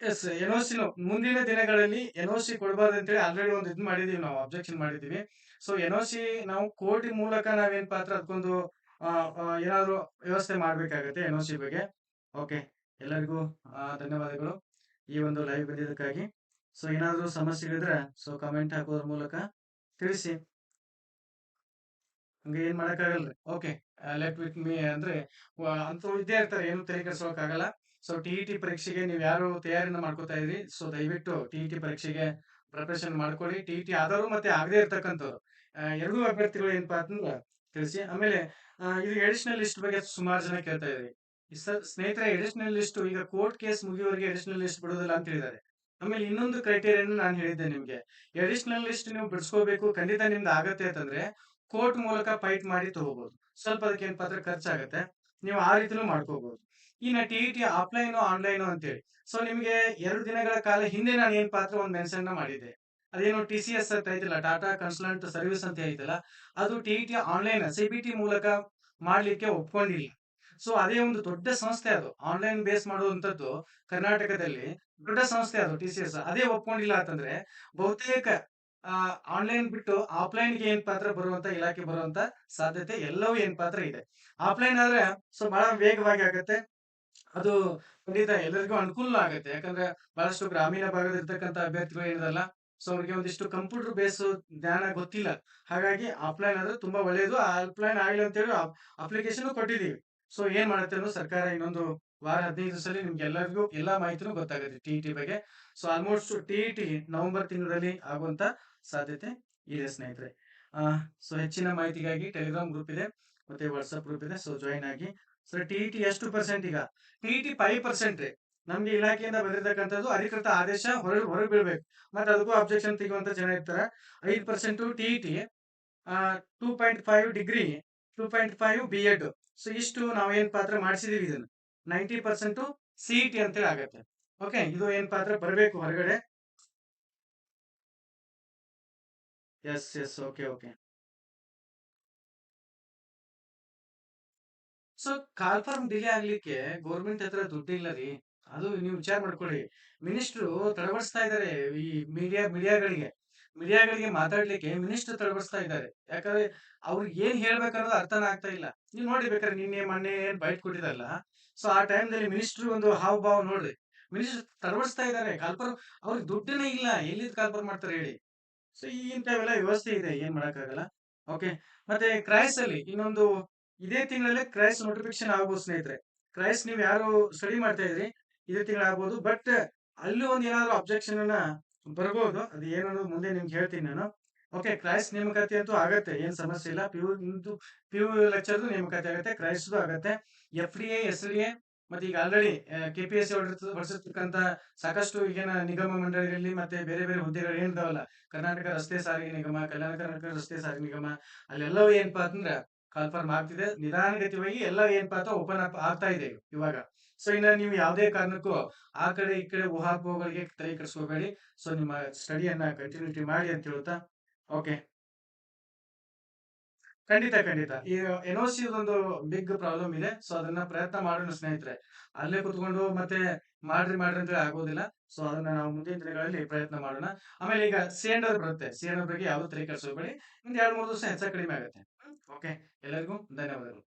ಎಸ್ ಎನ್ ಒ ಸಿನು ಮುಂದಿನ ದಿನಗಳಲ್ಲಿ ಎನ್ ಒ ಸಿ ಕೊಡಬಾರ್ದು ಅಂತೇಳಿ ಆಲ್ರೆಡಿ ಒಂದು ಇದು ಮಾಡಿದೀವಿ ನಾವು ಅಬ್ಜೆಕ್ಷನ್ ಮಾಡಿದೀವಿ. ಸೊ ಎನ್ ಒ ಸಿ ನಾವು ಕೋರ್ಟ್ ಮೂಲಕ ನಾವೇನ್ ಪಾತ್ರ ಅದಕ್ಕೊಂದು ಏನಾದ್ರು ವ್ಯವಸ್ಥೆ ಮಾಡ್ಬೇಕಾಗತ್ತೆ ಸಿ ಬಗ್ಗೆ. ಓಕೆ ಎಲ್ಲರಿಗೂ ಧನ್ಯವಾದಗಳು. ಈ ಒಂದು ಲೈವ್ ಬಂದಿದ್ದಕ್ಕಾಗಿ. ಸೊ ಏನಾದರೂ ಸಮಸ್ಯೆಗಳಿದ್ರೆ ಸೊ ಕಮೆಂಟ್ ಹಾಕೋದ್ರ ಮೂಲಕ ತಿಳಿಸಿ. ಹಂಗೆ ಏನ್ ಮಾಡಕ್ಕಾಗಲ್ರಿ? ಓಕೆ ಲೆಟ್ ವಿತ್ ಮೀ ಅಂದ್ರೆ ಅಂತೂ ಇದ್ದೇ ಇರ್ತಾರೆ ಏನು ತಲೆ. ಸೊ ಟಿ ಇ ಟಿ ಪರೀಕ್ಷೆಗೆ ನೀವು ಯಾರು ತಯಾರಿನ ಮಾಡ್ಕೋತಾ ಇದ್ರಿ? ಸೊ ದಯವಿಟ್ಟು ಟಿ ಇ ಟಿ ಪರೀಕ್ಷೆಗೆ ಪ್ರಿಪರೇಷನ್ ಮಾಡ್ಕೊಳ್ಳಿ. ಟಿ ಇ ಟಿ ಆದವರು ಮತ್ತೆ ಆಗದೆ ಇರ್ತಕ್ಕಂಥವ್ರು. ಆ, ಎರಡೂ ಅಭ್ಯರ್ಥಿಗಳು ಏನಪ್ಪಾ ಅಂತಂದ್ರೆ ತಿಳಿಸಿ. ಆಮೇಲೆ ಆ, ಇದು ಎಡಿಷನಲ್ ಲಿಸ್ಟ್ ಬಗ್ಗೆ ಸುಮಾರು ಜನ ಕೇಳ್ತಾ ಇದ್ರಿ. ಸರ್ ಸ್ನೇಹಿತರೆ ಎಡಿಷನಲ್ ಲಿಸ್ಟ್ ಈಗ ಕೋರ್ಟ್ ಕೇಸ್ ಮುಗಿಯುವವರೆಗೆ ಎಡಿಷನಲ್ ಲಿಸ್ಟ್ ಬಿಡೋದಿಲ್ಲ ಅಂತ ಹೇಳಿದ್ದಾರೆ. ಆಮೇಲೆ ಇನ್ನೊಂದು ಕ್ರೈಟೇರಿಯನ್ ನಾನು ಹೇಳಿದ್ದೆ ನಿಮ್ಗೆ. ಎಡಿಷನಲ್ ಲಿಸ್ಟ್ ನೀವು ಬಿಡಿಸ್ಕೋಬೇಕು, ಖಂಡಿತ ನಿಮ್ದು ಆಗತ್ತೆ ಅಂತಂದ್ರೆ ಕೋರ್ಟ್ ಮೂಲಕ ಫೈಟ್ ಮಾಡಿ ತಗೋಬಹುದು ಸ್ವಲ್ಪ ಅದಕ್ಕೆ ಏನ್ ಪತ್ರ ಖರ್ಚಾಗತ್ತೆ, ನೀವು ಆ ರೀತಿನೂ ಮಾಡ್ಕೋಬಹುದು ಇನ್ನ ಟಿ ಟಿ ಆಫ್ಲೈನ್ ಆನ್ಲೈನ್ ಅಂತೇಳಿ. ಸೊ ನಿಮಗೆ ಎರಡು ದಿನಗಳ ಕಾಲ ಹಿಂದೆ ನಾನು ಏನ್ ಪಾತ್ರ ಒಂದು ಮೆನ್ಷನ್ ಮಾಡಿದ್ದೆ. ಅದೇನು ಟಿ ಸಿ ಎಸ್ ಅಂತ ಐತಿಲ್ಲ ಟಾಟಾ ಕನ್ಸಲ್ಟೆಂಟ್ ಸರ್ವಿಸ್ ಅಂತ ಐತಲ್ಲ, ಅದು T T online C B T ಮೂಲಕ ಮಾಡ್ಲಿಕ್ಕೆ ಒಪ್ಕೊಂಡಿಲ್ಲ. ಸೊ ಅದೇ ಒಂದು ದೊಡ್ಡ ಸಂಸ್ಥೆ ಅದು. ಆನ್ಲೈನ್ ಬೇಸ್ ಮಾಡುವಂತದ್ದು ಕರ್ನಾಟಕದಲ್ಲಿ ದೊಡ್ಡ ಸಂಸ್ಥೆ ಅದು ಟಿ ಸಿ ಎಸ್ ಅದೇ ಒಪ್ಕೊಂಡಿಲ್ಲ ಅಂತಂದ್ರೆ ಬಹುತೇಕ ಆನ್ಲೈನ್ ಬಿಟ್ಟು ಆಫ್ಲೈನ್ಗೆ ಏನ್ ಪಾತ್ರ ಬರುವಂತ ಇಲಾಖೆ ಬರುವಂತ ಸಾಧ್ಯತೆ ಎಲ್ಲವೂ ಏನ್ ಪಾತ್ರ ಇದೆ. ಆಫ್ಲೈನ್ ಆದ್ರೆ ಸೊ ಬಹಳ ವೇಗವಾಗಿ ಆಗತ್ತೆ. ಅದು ಖಂಡಿತ ಎಲ್ಲರಿಗೂ ಅನುಕೂಲ ಆಗುತ್ತೆ. ಯಾಕಂದ್ರೆ ಬಹಳಷ್ಟು ಗ್ರಾಮೀಣ ಭಾಗದಲ್ಲಿರ್ತಕ್ಕಂಥ ಅಭ್ಯರ್ಥಿಗಳು ಏನಿದಲ್ಲ ಸೊ ಅವ್ರಿಗೆ ಒಂದಿಷ್ಟು ಕಂಪ್ಯೂಟರ್ ಬೇಸ್ ಜ್ಞಾನ ಗೊತ್ತಿಲ್ಲ. ಹಾಗಾಗಿ ಆಫ್ಲೈನ್ ಆದ್ರೆ ತುಂಬಾ ಒಳ್ಳೆಯದು ಆಫ್ಲೈನ್ ಅಂತ ಅಂತೇಳಿ ಅಪ್ಲಿಕೇಶನ್ ಕೊಟ್ಟಿದೀವಿ ಸೊ ಏನ್ ಮಾಡುತ್ತೆ ಅಂದ್ರೆ ಸರ್ಕಾರ ಇನ್ನೊಂದು ವಾರ ಹದಿನೈದು ಸಲ ನಿಮ್ಗೆ ಎಲ್ಲರಿಗೂ ಎಲ್ಲಾ ಮಾಹಿತಿನೂ ಗೊತ್ತಾಗುತ್ತೆ ಟಿ ಟಿ ಬಗ್ಗೆ. So almost T T November ತಿಂಗಳಲ್ಲಿ ಆಗುವಂತ ಸಾಧ್ಯತೆ ಇದೆ ಸ್ನೇಹಿತರೆ. ಸೊ ಹೆಚ್ಚಿನ ಮಾಹಿತಿಗಾಗಿ ಟೆಲಿಗ್ರಾಮ್ ಗ್ರೂಪ್ ಇದೆ, ಮತ್ತೆ ವಾಟ್ಸ್ಆಪ್ ಗ್ರೂಪ್ ಇದೆ ಸೊ ಜಾಯಿನ್ ಆಗಿ. ಸರ್ ಟಿ ಟಿ ಎಷ್ಟು ಪರ್ಸೆಂಟ್ ಈಗ? ಟಿ ಟಿ ಫೈವ್ ಪರ್ಸೆಂಟ್ ರೀ. ನಮ್ಗೆ ಇಲಾಖೆಯಿಂದ ಬಂದಿರತಕ್ಕಂಥದ್ದು ಅಧಿಕೃತ ಆದೇಶ ಹೊರ ಹೊರಗೆ ಬೀಳ್ಬೇಕು. ಮತ್ತೆ ಅದಕ್ಕೂ ಅಬ್ಜೆಕ್ಷನ್ ತೆಗೆಯುವಂತ ಜನ ಇರ್ತಾರೆ. ಐದು percent T T two point five degree two point five B Ed so ಇಷ್ಟು ನಾವೇನ್ ಪಾತ್ರ ಮಾಡಿಸಿದೀವಿ ಇದನ್ನ. ನೈಂಟಿ ಪರ್ಸೆಂಟ್ ಸಿ ಟಿ ಅಂತೇಳಿ ಆಗತ್ತೆ. ಓಕೆ ಇದು ಏನ್ ಪಾತ್ರ ಬರಬೇಕು ಹೊರಗಡೆ? Yes yes okay okay so call form delay ಆಗ್ಲಿಕ್ಕೆ ಗೌರ್ಮೆಂಟ್ ಹತ್ರ ದುಡ್ಡಿಲ್ಲ ರೀ. ಅದು ನೀವು ವಿಚಾರ ಮಾಡ್ಕೊಳ್ಳಿ. ಮಿನಿಸ್ಟ್ರು ತಡವಡಿಸ್ತಾ ಇದಾರೆ ಈ ಮೀಡಿಯಾ ಮೀಡಿಯಾಗಳಿಗೆ ಮೀಡಿಯಾಗಳಿಗೆ ಮಾತಾಡ್ಲಿಕ್ಕೆ ಮಿನಿಸ್ಟರ್ ತಡಬಡಿಸ್ತಾ ಇದ್ದಾರೆ. ಯಾಕಂದ್ರೆ ಅವ್ರಿಗೆ ಏನ್ ಹೇಳ್ಬೇಕನ್ನೋದು ಅರ್ಥನ ಆಗ್ತಾ ಇಲ್ಲ. ನೀವು ನೋಡಿ ಬೇಕಾದ್ರೆ ನಿನ್ನೆ, ಮೊನ್ನೆ ಏನ್ ಬೈಟ್ ಕೊಟ್ಟಿದಾರಲ್ಲ ಸೊ ಆ ಟೈಮ್ ಟೈಮ್ದಲ್ಲಿ ಮಿನಿಸ್ಟರ್ ಒಂದು ಹಾವ್ ಭಾವ್ ನೋಡ್ರಿ ಮಿನಿಸ್ಟರ್ ತಡಬಡಿಸ್ತಾ ಇದ್ದಾರೆ. ಕಾಲ್ಪರ್, ಅವ್ರಿಗೆ ದುಡ್ಡನೇ ಇಲ್ಲ. ಎಲ್ಲಿದ್ ಕಾಲ್ಪರ್ ಮಾಡ್ತಾರೆ ಹೇಳಿ? ಸೊ ಈ ಇಂಥವೆಲ್ಲ ವ್ಯವಸ್ಥೆ ಇದೆ. ಏನ್ ಮಾಡಕ್ಕಾಗಲ್ಲ. ಓಕೆ ಮತ್ತೆ ಕ್ರೈಸ್ ಅಲ್ಲಿ ಇನ್ನೊಂದು, ಇದೇ ತಿಂಗಳಲ್ಲಿ ಕ್ರೈಸ್ ನೋಟಿಫಿಕೇಶನ್ ಆಗ್ಬೋದು ಸ್ನೇಹಿತರೆ. ಕ್ರೈಸ್ ನೀವು ಯಾರು ಸ್ಟಡಿ ಮಾಡ್ತಾ ಇದ್ರಿ, ಇದೇ ತಿಂಗಳಾಗ್ಬೋದು. ಬಟ್ ಅಲ್ಲಿ ಒಂದ್ ಏನಾದ್ರು ಅಬ್ಜೆಕ್ಷನ್ ಅನ್ನ ಬರ್ಬೋದು. ಅದು ಏನನ್ನೋದು ಮುಂದೆ ನಿಮ್ಗೆ ಹೇಳ್ತೀನಿ ನಾನು. ಓಕೆ ಕ್ರೈಸ್ ನೇಮಕಾತಿ ಅಂತೂ ಆಗತ್ತೆ, ಏನ್ ಸಮಸ್ಯೆ ಇಲ್ಲ. ಪಿ ಯು ಪಿ ಯು ಲೆಕ್ಚರ್ದು ನೇಮಕಾತಿ ಆಗತ್ತೆ ಕ್ರೈಸ್ದು ಆಗತ್ತೆ. F D S D A ಮತ್ತೆ ಈಗ already K P S C ಸಾಕಷ್ಟು ಈಗಿನ ನಿಗಮ ಮಂಡಳಿಗಳಲ್ಲಿ ಮತ್ತೆ ಬೇರೆ ಬೇರೆ ಹುದ್ದೆಗಳು ಏನಿದಾವಲ್ಲ? ಕರ್ನಾಟಕ ರಸ್ತೆ ಸಾರಿಗೆ ನಿಗಮ, ಕಲ್ಯಾಣ ಕರ್ನಾಟಕ ರಸ್ತೆ ಸಾರಿಗೆ ನಿಗಮ, ಅಲ್ಲೆಲ್ಲವೂ ಏನಪ್ಪಾ ಅಂತಂದ್ರೆ ಕಾಲ್ಫಾರ್ಮ್ ಆಗ್ತಿದೆ. ನಿಧಾನಗತಿವಾಗಿ ಎಲ್ಲ ಏನಪ್ಪಾ ಅಂತ ಓಪನ್ ಅಪ್ ಆಗ್ತಾ ಇದೆ ಇವಾಗ. ಸೊ ಇನ್ನ ನೀವು ಯಾವುದೇ ಕಾರಣಕ್ಕೂ ಆ ಕಡೆ ಈ ಕಡೆ ಊಹಾಪೋಹಗಳಿಗೆ ತಲೆ ಕೆಡಿಸ್ಕೋಬೇಡಿ ಸೊ ನಿಮ್ಮ ಸ್ಟಡಿಯನ್ನ ಕಂಟಿನ್ಯೂಟಿ ಮಾಡಿ ಅಂತ ಹೇಳ್ತಾ ಓಕೆ ಖಂಡಿತ ಖಂಡಿತ. ಈ ಎನ್ ಸಿ ಒಂದು ಬಿಗ್ ಪ್ರಾಬ್ಲಮ್ ಇದೆ. ಸೊ ಅದನ್ನ ಪ್ರಯತ್ನ ಮಾಡೋಣ ಸ್ನೇಹಿತರೆ. ಅಲ್ಲೇ ಕುತ್ಕೊಂಡು ಮತ್ತೆ ಮಾಡ್ರಿ ಮಾಡ್ರಿ ಅಂತ ಆಗೋದಿಲ್ಲ. ಸೊ ಅದನ್ನ ನಾವು ಮುಂದಿನ ದಿನಗಳಲ್ಲಿ ಪ್ರಯತ್ನ ಮಾಡೋಣ. ಆಮೇಲೆ ಈಗ ಸಿಎಂಡರ್ ಬರುತ್ತೆ. ಸಿಎಂಡರ್ ಬಗ್ಗೆ ಯಾವ್ದು ತಲೆ ಕೆಡಿಸ್ಕೋಬೇಡಿ ಎರಡ್, ಮೂರು ದಿವಸ ಹೆಚ್ಚ ಕಡಿಮೆ ಆಗುತ್ತೆ. ಓಕೆ ಎಲ್ಲರಿಗೂ ಧನ್ಯವಾದಗಳು.